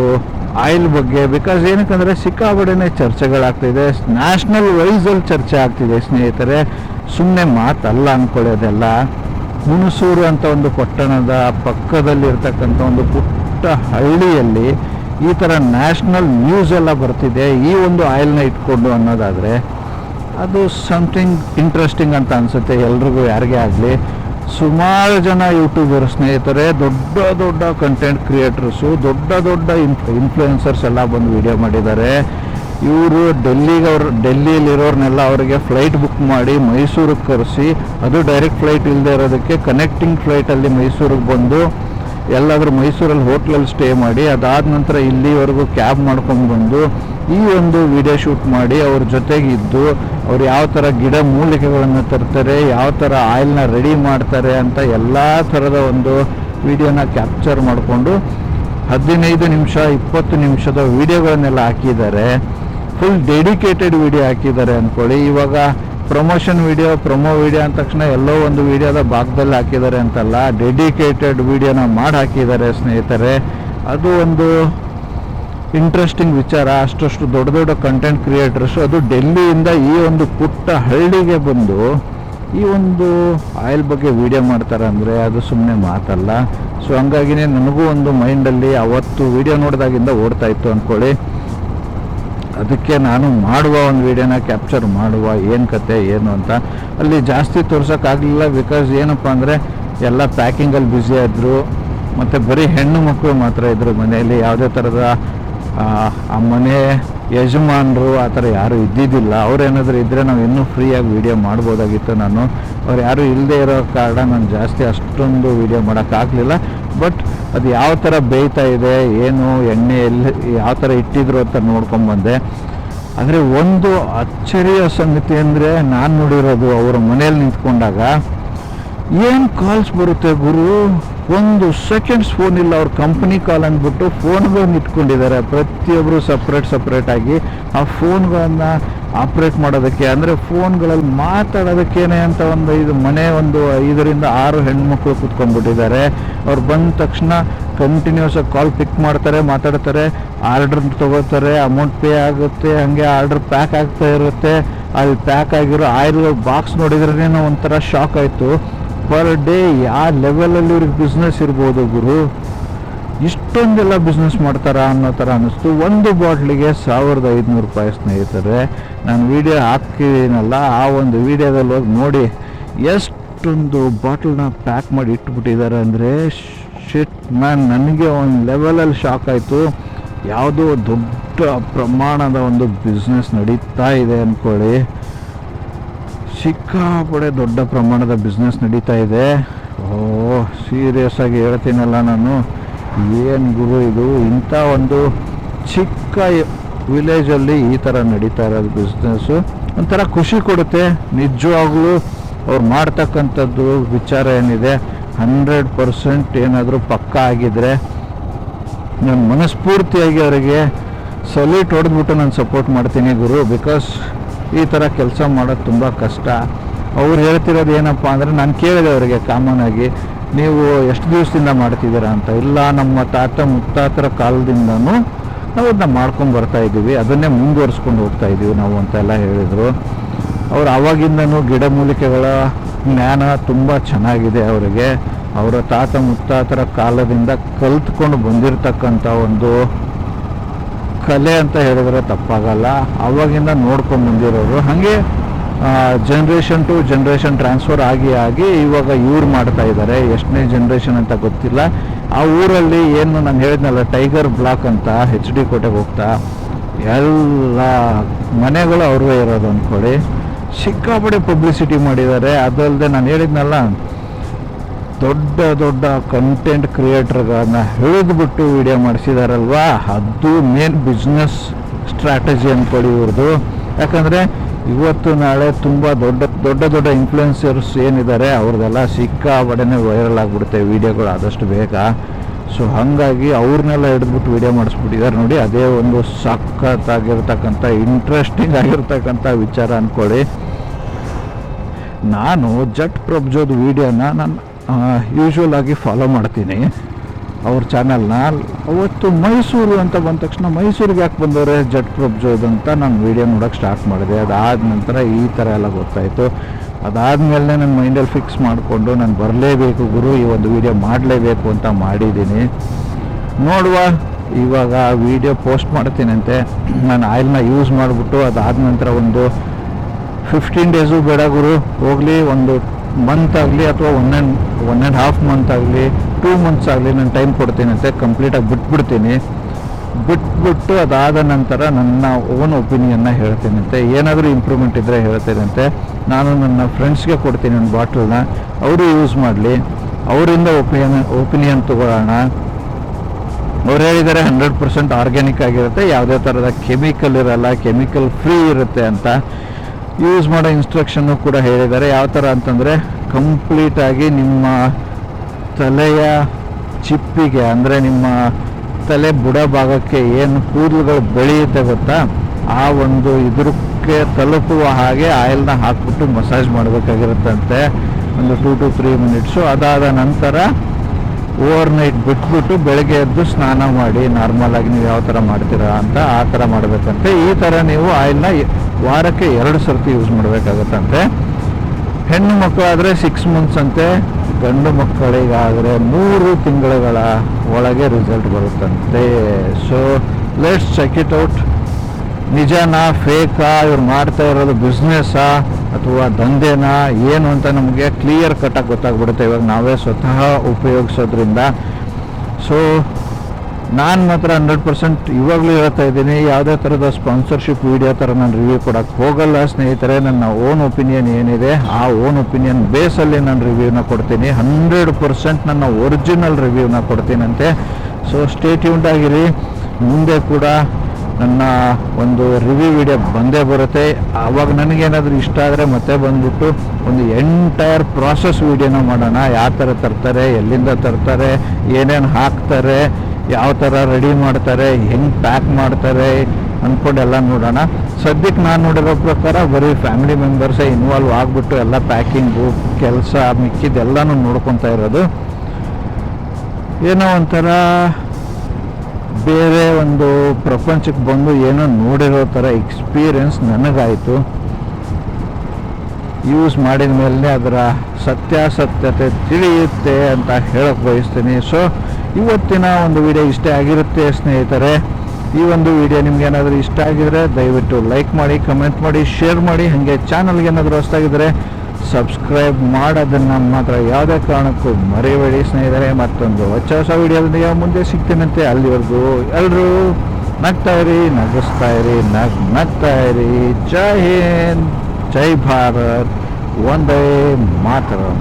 ಆಯಿಲ್ ಬಗ್ಗೆ. ಬಿಕಾಸ್ ಏನಕ್ಕಂದರೆ ಸಿಕ್ಕಾಬಡೆನೇ ಚರ್ಚೆಗಳಾಗ್ತಿದೆ. ನ್ಯಾಷನಲ್ ವೈಸಲ್ಲಿ ಚರ್ಚೆ ಆಗ್ತಿದೆ ಸ್ನೇಹಿತರೆ. ಸುಮ್ಮನೆ ಮಾತಲ್ಲ ಅಂದ್ಕೊಳ್ಳೋದೆಲ್ಲ ಹುಣಸೂರು ಅಂತ ಒಂದು ಪಟ್ಟಣದ ಪಕ್ಕದಲ್ಲಿರ್ತಕ್ಕಂಥ ಒಂದು ಪುಟ್ಟ ಹಳ್ಳಿಯಲ್ಲಿ ಈ ಥರ ನ್ಯಾಷನಲ್ ನ್ಯೂಸ್ ಎಲ್ಲ ಬರ್ತಿದೆ, ಈ ಒಂದು ಆಯಿಲ್ನ ಇಟ್ಕೊಂಡು ಅನ್ನೋದಾದರೆ ಅದು ಸಮಥಿಂಗ್ ಇಂಟ್ರೆಸ್ಟಿಂಗ್ ಅಂತ ಅನಿಸುತ್ತೆ ಎಲ್ರಿಗೂ, ಯಾರಿಗೇ ಆಗಲಿ. ಸುಮಾರು ಜನ ಯೂಟ್ಯೂಬರ್ ಸ್ನೇಹಿತರೆ, ದೊಡ್ಡ ದೊಡ್ಡ ಕಂಟೆಂಟ್ ಕ್ರಿಯೇಟರ್ಸು ದೊಡ್ಡ ದೊಡ್ಡ ಇನ್ಫ್ ಇನ್ಫ್ಲೂಯೆನ್ಸರ್ಸ್ ಎಲ್ಲ ಬಂದು ವಿಡಿಯೋ ಮಾಡಿದ್ದಾರೆ. ಇವರು ಡೆಲ್ಲಿಗೆ ಅವ್ರು, ಡೆಲ್ಲಿಯಲ್ಲಿರೋರ್ನೆಲ್ಲ ಅವರಿಗೆ ಫ್ಲೈಟ್ ಬುಕ್ ಮಾಡಿ ಮೈಸೂರಿಗೆ ಕರೆಸಿ, ಅದು ಡೈರೆಕ್ಟ್ ಫ್ಲೈಟ್ ಇಲ್ಲದೆ ಇರೋದಕ್ಕೆ ಕನೆಕ್ಟಿಂಗ್ ಫ್ಲೈಟಲ್ಲಿ ಮೈಸೂರಿಗೆ ಬಂದು ಎಲ್ಲಾದರೂ ಮೈಸೂರಲ್ಲಿ ಹೋಟ್ಲಲ್ಲಿ ಸ್ಟೇ ಮಾಡಿ, ಅದಾದ ನಂತರ ಇಲ್ಲಿವರೆಗೂ ಕ್ಯಾಬ್ ಮಾಡ್ಕೊಂಡು ಬಂದು ಈ ಒಂದು ವಿಡಿಯೋ ಶೂಟ್ ಮಾಡಿ ಅವ್ರ ಜೊತೆಗಿದ್ದು ಅವ್ರು ಯಾವ ಥರ ಗಿಡ ಮೂಲಿಕೆಗಳನ್ನು ತರ್ತಾರೆ, ಯಾವ ಥರ ಆಯಿಲ್ನ ರೆಡಿ ಮಾಡ್ತಾರೆ ಅಂತ ಎಲ್ಲ ಥರದ ಒಂದು ವಿಡಿಯೋನ ಕ್ಯಾಪ್ಚರ್ ಮಾಡಿಕೊಂಡು ಹದಿನೈದು ನಿಮಿಷ, ಇಪ್ಪತ್ತು ನಿಮಿಷದ ವಿಡಿಯೋಗಳನ್ನೆಲ್ಲ ಹಾಕಿದ್ದಾರೆ. ಫುಲ್ ಡೆಡಿಕೇಟೆಡ್ ವಿಡಿಯೋ ಹಾಕಿದ್ದಾರೆ ಅಂದ್ಕೊಳ್ಳಿ ಇವಾಗ ಪ್ರಮೋಷನ್ ವಿಡಿಯೋ, ಪ್ರೊಮೋ ವಿಡಿಯೋ ಅಂದ ತಕ್ಷಣ ಎಲ್ಲೋ ಒಂದು ವಿಡಿಯೋದ ಭಾಗದಲ್ಲಿ ಹಾಕಿದ್ದಾರೆ ಅಂತಲ್ಲ. ಡೆಡಿಕೇಟೆಡ್ ವಿಡಿಯೋನ ಮಾಡಿ ಹಾಕಿದ್ದಾರೆ ಸ್ನೇಹಿತರೆ. ಅದು ಒಂದು ಇಂಟ್ರೆಸ್ಟಿಂಗ್ ವಿಚಾರ. ಅಷ್ಟಷ್ಟು ದೊಡ್ಡ ದೊಡ್ಡ ಕಂಟೆಂಟ್ ಕ್ರಿಯೇಟರ್ಸ್ ಅದು ಡೆಲ್ಲಿಯಿಂದ ಈ ಒಂದು ಪುಟ್ಟ ಹಳ್ಳಿಗೆ ಬಂದು ಈ ಒಂದು ಆಯಿಲ್ ಬಗ್ಗೆ ವಿಡಿಯೋ ಮಾಡ್ತಾರೆ ಅಂದರೆ ಅದು ಸುಮ್ಮನೆ ಮಾತಲ್ಲ. ಸೊ ಹಂಗಾಗಿನೇ ನನಗೂ ಒಂದು ಮೈಂಡಲ್ಲಿ ಅವತ್ತು ವಿಡಿಯೋ ನೋಡಿದಾಗಿಂದ ಓಡ್ತಾ ಇತ್ತು ಅಂದ್ಕೊಳ್ಳಿ ಅದಕ್ಕೆ ನಾನು ಮಾಡುವ ಒಂದು ವಿಡಿಯೋನ ಕ್ಯಾಪ್ಚರ್ ಮಾಡುವ ಏನು ಕತೆ ಏನು ಅಂತ. ಅಲ್ಲಿ ಜಾಸ್ತಿ ತೋರ್ಸೋಕ್ಕಾಗಲಿಲ್ಲ ಬಿಕಾಸ್ ಏನಪ್ಪ ಅಂದರೆ ಎಲ್ಲ ಪ್ಯಾಕಿಂಗಲ್ಲಿ ಬ್ಯುಸಿ ಆದರು ಮತ್ತು ಬರೀ ಹೆಣ್ಣು ಮಕ್ಕಳು ಮಾತ್ರ ಇದ್ದರು ಮನೆಯಲ್ಲಿ. ಯಾವುದೇ ಥರದ ಆ, ಮನೆ ಯಜಮಾನರು ಆ ಥರ ಯಾರೂ ಇದ್ದಿದ್ದಿಲ್ಲ. ಅವ್ರೇನಾದರೂ ಇದ್ದರೆ ನಾವು ಇನ್ನೂ ಫ್ರೀಯಾಗಿ ವಿಡಿಯೋ ಮಾಡ್ಬೋದಾಗಿತ್ತು ನಾನು. ಅವ್ರು ಯಾರೂ ಇಲ್ಲದೆ ಇರೋ ಕಾರಣ ನಾನು ಜಾಸ್ತಿ ಅಷ್ಟೊಂದು ವಿಡಿಯೋ ಮಾಡೋಕ್ಕಾಗಲಿಲ್ಲ. ಬಟ್ ಅದು ಯಾವ ಥರ ಬೇಯ್ತಾ ಇದೆ, ಏನು ಎಣ್ಣೆ ಎಲ್ಲಿ ಯಾವ ಥರ ಇಟ್ಟಿದ್ರು ಅಂತ ನೋಡ್ಕೊಂಬಂದೆ ಅಂದರೆ ಒಂದು ಅಚ್ಚರಿಯ ಸಂಗತಿ ಅಂದರೆ ನಾನು ನೋಡಿರೋದು ಅವರ ಮನೇಲಿ ನಿಂತ್ಕೊಂಡಾಗ, ಏನು ಕಾಲ್ಸ್ ಬರುತ್ತೆ ಗುರು? ಒಂದು ಸೆಕೆಂಡ್ಸ್ ಫೋನ್ ಇಲ್ಲ, ಅವ್ರ ಕಂಪ್ನಿ ಕಾಲ್ ಅಂದ್ಬಿಟ್ಟು ಫೋನ್ಗಳನ್ನ ಇಟ್ಕೊಂಡಿದ್ದಾರೆ. ಪ್ರತಿಯೊಬ್ಬರು ಸಪ್ರೇಟ್ ಸಪ್ರೇಟಾಗಿ ಆ ಫೋನ್ಗಳನ್ನು ಆಪ್ರೇಟ್ ಮಾಡೋದಕ್ಕೆ, ಅಂದರೆ ಫೋನ್ಗಳಲ್ಲಿ ಮಾತಾಡೋದಕ್ಕೇನೆ ಅಂತ ಒಂದು ಇದು ಮನೆ, ಒಂದು ಐದರಿಂದ ಆರು ಹೆಣ್ಮಕ್ಳು ಕೂತ್ಕೊಂಡ್ಬಿಟ್ಟಿದ್ದಾರೆ. ಅವ್ರು ಬಂದ ತಕ್ಷಣ ಕಂಟಿನ್ಯೂಸ್ ಆಗಿ ಕಾಲ್ ಪಿಕ್ ಮಾಡ್ತಾರೆ, ಮಾತಾಡ್ತಾರೆ ಆರ್ಡರ್ ತಗೋತಾರೆ ಅಮೌಂಟ್ ಪೇ ಆಗುತ್ತೆ, ಹಾಗೆ ಆರ್ಡರ್ ಪ್ಯಾಕ್ ಆಗ್ತಾ ಇರುತ್ತೆ. ಅಲ್ಲಿ ಪ್ಯಾಕ್ ಆಗಿರೋ ಆಯಿಲ್ ಬಾಕ್ಸ್ ನೋಡಿದ್ರೇ ಒಂಥರ ಶಾಕ್ ಆಯಿತು. ಪರ್ ಡೇ ಯಾವ ಲೆವೆಲಲ್ಲಿ ಇವ್ರಿಗೆ ಬಿಸ್ನೆಸ್ ಇರ್ಬೋದು ಗುರು. ಇಷ್ಟೊಂದೆಲ್ಲ ಬಿಸ್ನೆಸ್ ಮಾಡ್ತಾರಾ ಅನ್ನೋ ಥರ ಅನ್ನಿಸ್ತು. ಒಂದು ಬಾಟ್ಲಿಗೆ ಸಾವಿರದ ಐದುನೂರು ರೂಪಾಯಿ ಸ್ನೇಹಿತರೆ, ನಾನು ವಿಡಿಯೋ ಹಾಕಿದ್ದೀನಲ್ಲ ಆ ಒಂದು ವಿಡಿಯೋದಲ್ಲಿ ಹೋಗಿ ನೋಡಿ ಎಷ್ಟೊಂದು ಬಾಟ್ಲನ್ನ ಪ್ಯಾಕ್ ಮಾಡಿ ಇಟ್ಬಿಟ್ಟಿದ್ದಾರೆ ಅಂದರೆ ಶಿಟ್ ಮ್ಯಾನ್ ನನಗೆ ಒಂದು ಲೆವೆಲಲ್ಲಿ ಶಾಕ್ ಆಯಿತು. ಯಾವುದೋ ದೊಡ್ಡ ಪ್ರಮಾಣದ ಒಂದು ಬಿಸ್ನೆಸ್ ನಡೀತಾ ಇದೆ ಅಂದ್ಕೊಳ್ಳಿ ಸಿಕ್ಕಾಪಡೆ ದೊಡ್ಡ ಪ್ರಮಾಣದ ಬಿಸ್ನೆಸ್ ನಡೀತಾ ಇದೆ. ಓ ಸೀರಿಯಸ್ ಆಗಿ ಹೇಳ್ತೀನಲ್ಲ ನಾನು. ಏನು ಗುರು ಇದು? ಇಂಥ ಒಂದು ಚಿಕ್ಕ ವಿಲೇಜಲ್ಲಿ ಈ ಥರ ನಡೀತಾ ಇರೋದು ಬಿಸ್ನೆಸ್ಸು ಒಂಥರ ಖುಷಿ ಕೊಡುತ್ತೆ. ನಿಜವಾಗ್ಲೂ ಅವ್ರು ಮಾಡ್ತಕ್ಕಂಥದ್ದು ವಿಚಾರ ಏನಿದೆ? ಹಂಡ್ರೆಡ್ ಪರ್ಸೆಂಟ್ ಏನಾದರೂ ಪಕ್ಕ ಆಗಿದ್ರೆ ನಾನು ಮನಸ್ಫೂರ್ತಿಯಾಗಿ ಅವರಿಗೆ ಸಲ್ಯೂಟ್ ಹೊಡೆದ್ಬಿಟ್ಟು ನಾನು ಸಪೋರ್ಟ್ ಮಾಡ್ತೀನಿ ಗುರು ಬಿಕಾಸ್ ಈ ಥರ ಕೆಲಸ ಮಾಡೋದು ತುಂಬ ಕಷ್ಟ. ಅವ್ರು ಹೇಳ್ತಿರೋದು ಏನಪ್ಪ ಅಂದರೆ ನಾನು ಕೇಳಿದೆ ಅವರಿಗೆ ಕಾಮನ್ ಆಗಿ. ನೀವು ಎಷ್ಟು ದಿವಸದಿಂದ ಮಾಡ್ತಿದ್ದೀರಾ ಅಂತ. ಇಲ್ಲ, ನಮ್ಮ ತಾತ ಮುತ್ತಾತರ ಕಾಲದಿಂದನೂ ನಾವು ಅದನ್ನ ಮಾಡ್ಕೊಂಡು ಬರ್ತಾ ಇದ್ದೀವಿ. ಅದನ್ನೇ ಮುಂದುವರಿಸ್ಕೊಂಡು ಹೋಗ್ತಾ ಇದ್ದೀವಿ ನಾವು ಅಂತೆಲ್ಲ ಹೇಳಿದರು. ಅವ್ರು ಆವಾಗಿಂದನೂ ಗಿಡಮೂಲಿಕೆಗಳ ಜ್ಞಾನ ತುಂಬ ಚೆನ್ನಾಗಿದೆ ಅವರಿಗೆ. ಅವರ ತಾತ ಮುತ್ತಾತರ ಕಾಲದಿಂದ ಕಲ್ತ್ಕೊಂಡು ಬಂದಿರತಕ್ಕಂಥ ಒಂದು ಕಲೆ ಅಂತ ಹೇಳಿದ್ರೆ ತಪ್ಪಾಗಲ್ಲ. ಅವಾಗಿಂದ ನೋಡ್ಕೊಂಡು ಬಂದಿರೋರು. ಹಾಗೆ ಜನ್ರೇಷನ್ ಟು ಜನ್ರೇಷನ್ ಟ್ರಾನ್ಸ್ಫರ್ ಆಗಿ ಆಗಿ ಇವಾಗ ಇವ್ರು ಮಾಡ್ತಾ ಇದ್ದಾರೆ ಎಷ್ಟನೇ ಜನ್ರೇಷನ್ ಅಂತ ಗೊತ್ತಿಲ್ಲ. ಆ ಊರಲ್ಲಿ ಏನು ನಾನು ಹೇಳಿದ್ನಲ್ಲ ಟೈಗರ್ ಬ್ಲಾಕ್ ಅಂತ ಹೆಚ್ ಡಿ ಕೋಟೆಗೆ ಹೋಗ್ತಾ, ಎಲ್ಲ ಮನೆಗಳು ಅವ್ರವೇ ಇರೋದು ಅಂದ್ಕೊಳ್ಳಿ. ಸಿಕ್ಕಾಪಡೆ ಪಬ್ಲಿಸಿಟಿ ಮಾಡಿದ್ದಾರೆ. ಅದಲ್ಲದೆ ನಾನು ಹೇಳಿದ್ನಲ್ಲ, ದೊಡ್ಡ ದೊಡ್ಡ ಕಂಟೆಂಟ್ ಕ್ರಿಯೇಟರ್ಗಳನ್ನ ಹಿಡಿದ್ಬಿಟ್ಟು ವಿಡಿಯೋ ಮಾಡಿಸಿದಾರಲ್ವಾ? ಅದು ಮೇನ್ ಬಿಸ್ನೆಸ್ ಸ್ಟ್ರಾಟಜಿ ಅಂದ್ಕೊಳ್ಳಿ ಇವ್ರದ್ದು ಯಾಕಂದರೆ ಇವತ್ತು ನಾಳೆ ತುಂಬ ದೊಡ್ಡ ದೊಡ್ಡ ದೊಡ್ಡ ಇನ್ಫ್ಲುಯೆನ್ಸರ್ಸ್ ಏನಿದ್ದಾರೆ, ಅವ್ರದ್ದೆಲ್ಲ ಸಿಕ್ಕಾಪಡೆನೇ ವೈರಲ್ ಆಗಿಬಿಡುತ್ತೆ, ವೀಡಿಯೋಗಳು ಆದಷ್ಟು ಬೇಗ. ಸೊ ಹಾಗಾಗಿ ಅವ್ರನ್ನೆಲ್ಲ ಹಿಡಿದ್ಬಿಟ್ಟು ವೀಡಿಯೋ ಮಾಡಿಸ್ಬಿಟ್ಟಿದ್ದಾರೆ. ನೋಡಿ, ಅದೇ ಒಂದು ಸಖತ್ತಾಗಿರ್ತಕ್ಕಂಥ ಇಂಟ್ರೆಸ್ಟಿಂಗ್ ಆಗಿರ್ತಕ್ಕಂಥ ವಿಚಾರ ಅಂದ್ಕೊಳ್ಳಿ ನಾನು ಜಟ್ ಪ್ರಭುಜೋದ್ ವೀಡಿಯೋನ ನಾನು ಯೂಶ್ವಲ್ ಆಗಿ ಫಾಲೋ ಮಾಡ್ತೀನಿ. ಅವ್ರ ಚಾನಲ್ನ ಅವತ್ತು ಮೈಸೂರು ಅಂತ ಬಂದ ತಕ್ಷಣ ಮೈಸೂರಿಗೆ ಯಾಕೆ ಬಂದವರೆ? ಜಟ್ ಪ್ರಬ್ಜೋದ್ ಅಂತ ನಾನು ವಿಡಿಯೋ ನೋಡೋಕೆ ಸ್ಟಾರ್ಟ್ ಮಾಡಿದೆ. ಅದಾದ ನಂತರ ಈ ಥರ ಎಲ್ಲ ಗೊತ್ತಾಯಿತು. ಅದಾದಮೇಲೆ ನನ್ನ ಮೈಂಡಲ್ಲಿ ಫಿಕ್ಸ್ ಮಾಡಿಕೊಂಡು ನಾನು ಬರಲೇಬೇಕು ಗುರು, ಈ ಒಂದು ವಿಡಿಯೋ ಮಾಡಲೇಬೇಕು ಅಂತ ಮಾಡಿದ್ದೀನಿ. ನೋಡುವ, ಇವಾಗ ವಿಡಿಯೋ ಪೋಸ್ಟ್ ಮಾಡ್ತೀನಂತೆ. ನಾನು ಆಯಿಲ್ನ ಯೂಸ್ ಮಾಡಿಬಿಟ್ಟು ಅದಾದ ನಂತರ ಒಂದು ಫಿಫ್ಟೀನ್ ಡೇಸು ಬೇಡ ಗುರು. ಹೋಗಲಿ, ಒಂದು ಮಂತ್ ಆಗಲಿ ಅಥವಾ one and one and half month ಆಗಲಿ ಟೂ ಮಂತ್ಸ್ ಆಗಲಿ ನಾನು ಟೈಮ್ ಕೊಡ್ತೀನಂತೆ ಕಂಪ್ಲೀಟಾಗಿ ಬಿಟ್ಬಿಡ್ತೀನಿ. ಬಿಟ್ಬಿಟ್ಟು ಅದಾದ ನಂತರ ನನ್ನ ಓನ್ ಒಪಿನಿಯನ್ನ ಹೇಳ್ತೀನಂತೆ. ಏನಾದರೂ ಇಂಪ್ರೂವ್ಮೆಂಟ್ ಇದ್ದರೆ ಹೇಳ್ತೀನಂತೆ. ನಾನು ನನ್ನ ಫ್ರೆಂಡ್ಸ್ಗೆ ಕೊಡ್ತೀನಿ ನನ್ನ ಬಾಟ್ಲನ್ನ ಅವರು ಯೂಸ್ ಮಾಡಲಿ. ಅವರಿಂದ ಒಪಿನಿಯನ್ ಒಪಿನಿಯನ್ ತೊಗೊಳ್ಳೋಣ. ಅವ್ರು ಹೇಳಿದ್ದಾರೆ ಹಂಡ್ರೆಡ್ ಪರ್ಸೆಂಟ್ ಆರ್ಗ್ಯಾನಿಕ್ ಆಗಿರುತ್ತೆ. ಯಾವುದೇ ಥರದ ಕೆಮಿಕಲ್ ಇರಲ್ಲ ಕೆಮಿಕಲ್ ಫ್ರೀ ಇರುತ್ತೆ ಅಂತ. ಯೂಸ್ ಮಾಡೋ ಇನ್ಸ್ಟ್ರಕ್ಷನ್ನು ಕೂಡ ಹೇಳಿದ್ದಾರೆ ಯಾವ ಥರ ಅಂತಂದರೆ ಕಂಪ್ಲೀಟಾಗಿ ನಿಮ್ಮ ತಲೆಯ ಚಿಪ್ಪಿಗೆ, ಅಂದರೆ ನಿಮ್ಮ ತಲೆ ಬುಡ ಭಾಗಕ್ಕೆ ಏನು ಕೂದಲುಗಳು ಬೆಳೆಯುತ್ತೆ ಗೊತ್ತಾ? ಆ ಒಂದು ಇದಕ್ಕೆ ತಲುಪುವ ಹಾಗೆ ಆಯಿಲ್ನ ಹಾಕ್ಬಿಟ್ಟು ಮಸಾಜ್ ಮಾಡಬೇಕಾಗಿರುತ್ತಂತೆ. ಒಂದು ಟೂ ಟು ತ್ರೀ ಮಿನಿಟ್ಸು ಅದಾದ ನಂತರ ಓವರ್ ನೈಟ್ ಬಿಟ್ಬಿಟ್ಟು ಬೆಳಗ್ಗೆ ಎದ್ದು ಸ್ನಾನ ಮಾಡಿ ನಾರ್ಮಲ್ ಆಗಿ ನೀವು ಯಾವ ಥರ ಮಾಡ್ತೀರಾ ಅಂತ ಆ ಥರ ಮಾಡಬೇಕಂತೆ. ಈ ಥರ ನೀವು ಆಯಿಲ್ನ ವಾರಕ್ಕೆ ಎರಡು ಸರ್ತಿ ಯೂಸ್ ಮಾಡಬೇಕಾಗತ್ತಂತೆ. ಹೆಣ್ಣು ಮಕ್ಕಳಾದರೆ ಸಿಕ್ಸ್ ಮಂತ್ಸ್ ಅಂತೆ, ಗಂಡು ಮಕ್ಕಳಿಗಾದರೆ ಮೂರು ತಿಂಗಳುಗಳ ಒಳಗೆ result ಬರುತ್ತಂತೆ. So let's check it out ನಿಜನಾ ಫೇಕಾ ಇವ್ರು ಮಾಡ್ತಾ ಇರೋದು ಬಿಸ್ನೆಸ್ಸಾ ಅಥವಾ ದಂಧೆನಾ, ಏನು ಅಂತ ನಮಗೆ ಕ್ಲಿಯರ್ ಕಟ್ಟಾಗಿ ಗೊತ್ತಾಗ್ಬಿಡುತ್ತೆ. ಇವಾಗ ನಾವೇ ಸ್ವತಃ ಉಪಯೋಗಿಸೋದ್ರಿಂದ. ಸೊ ನಾನು ಮಾತ್ರ ಹಂಡ್ರೆಡ್ ಪರ್ಸೆಂಟ್ ಇವಾಗಲೂ ಹೇಳ್ತಾ ಇದ್ದೀನಿ, ಯಾವುದೇ ಥರದ ಸ್ಪಾನ್ಸರ್ಶಿಪ್ ವಿಡಿಯೋ ಥರ ನಾನು ರಿವ್ಯೂ ಕೊಡೋಕ್ಕೆ ಹೋಗಲ್ಲ ಸ್ನೇಹಿತರೆ, ನನ್ನ ಓನ್ ಒಪಿನಿಯನ್ ಏನಿದೆ, ಆ ಓನ್ ಒಪಿನಿಯನ್ ಬೇಸಲ್ಲಿ ನಾನು ರಿವ್ಯೂನ ಕೊಡ್ತೀನಿ. ಹಂಡ್ರೆಡ್ ಪರ್ಸೆಂಟ್ ನನ್ನ ಒರಿಜಿನಲ್ ರಿವ್ಯೂನ ಕೊಡ್ತೀನಂತೆ. ಸೊ ಸ್ಟೇ ಟ್ಯೂನ್ಡ್ ಆಗಿರಿ. ಮುಂದೆ ಕೂಡ ನನ್ನ ಒಂದು ರಿವ್ಯೂ ವಿಡಿಯೋ ಬಂದೇ ಬರುತ್ತೆ. ಆವಾಗ ನನಗೇನಾದರೂ ಇಷ್ಟ ಆದರೆ ಮತ್ತೆ ಬಂದ್ಬಿಟ್ಟು ಒಂದು ಎಂಟೈರ್ ಪ್ರಾಸೆಸ್ ವಿಡಿಯೋನ ಮಾಡೋಣ. ಯಾವ ಥರ ತರ್ತಾರೆ, ಎಲ್ಲಿಂದ ತರ್ತಾರೆ, ಏನೇನು ಹಾಕ್ತಾರೆ ಯಾವ ಥರ ರೆಡಿ ಮಾಡ್ತಾರೆ, ಹೆಂಗೆ ಪ್ಯಾಕ್ ಮಾಡ್ತಾರೆ ಅಂದ್ಕೊಂಡೆಲ್ಲ ನೋಡೋಣ. ಸದ್ಯಕ್ಕೆ ನಾನು ನೋಡಿರೋ ಪ್ರಕಾರ ಬರೀ ಫ್ಯಾಮಿಲಿ ಮೆಂಬರ್ಸೇ ಇನ್ವಾಲ್ವ್ ಆಗಿಬಿಟ್ಟು ಎಲ್ಲ ಪ್ಯಾಕಿಂಗು ಕೆಲಸ ಮಿಕ್ಕಿದ್ದೆಲ್ಲನೂ ನೋಡ್ಕೊತಾ ಇರೋದು. ಏನೋ ಒಂಥರ ಬೇರೆ ಒಂದು ಪ್ರಪಂಚಕ್ಕೆ ಬಂದು ಏನೋ ನೋಡಿರೋ ಥರ ಎಕ್ಸ್ಪೀರಿಯನ್ಸ್ ನನಗಾಯಿತು. ಯೂಸ್ ಮಾಡಿದ ಮೇಲೆ ಅದರ ಸತ್ಯಾಸತ್ಯತೆ ತಿಳಿಯುತ್ತೆ ಅಂತ ಹೇಳಕ್ಕೆ ಬಯಸ್ತೀನಿ. ಸೊ ಇವತ್ತಿನ ಒಂದು ವಿಡಿಯೋ ಇಷ್ಟ ಆಗಿರುತ್ತೆ ಸ್ನೇಹಿತರೆ. ಈ ಒಂದು ವಿಡಿಯೋ ನಿಮ್ಗೆ ಏನಾದರೂ ಇಷ್ಟ ಆಗಿದ್ರೆ ದಯವಿಟ್ಟು ಲೈಕ್ ಮಾಡಿ ಕಮೆಂಟ್ ಮಾಡಿ ಶೇರ್ ಮಾಡಿ. ಹಾಗೆ ಚಾನಲ್ಗೆ ಏನಾದರೂ ಹೊಸ್ತಾಗಿದ್ರೆ ಸಬ್ಸ್ಕ್ರೈಬ್ ಮಾಡೋದನ್ನು ಮಾತ್ರ ಯಾವುದೇ ಕಾರಣಕ್ಕೂ ಮರೆಯಬೇಡಿ ಸ್ನೇಹಿತರೆ. ಮತ್ತೊಂದು ಹೊಸ ಹೊಸ ವಿಡಿಯೋದೊಂದಿಗೆ ಮುಂದೆ ಸಿಗ್ತೀನಂತೆ. ಅಲ್ಲಿವರೆಗೂ ಎಲ್ಲರೂ ನಗ್ತಾ ಇರಿ, ನಗಿಸ್ತಾ ಇರಿ ನಗ್ ನಗ್ತಾ ಇರಿ. ಜೈ ಹಿಂದ್, ಜೈ ಭಾರತ್. ಒಂದೇ ಮಾತರಂ.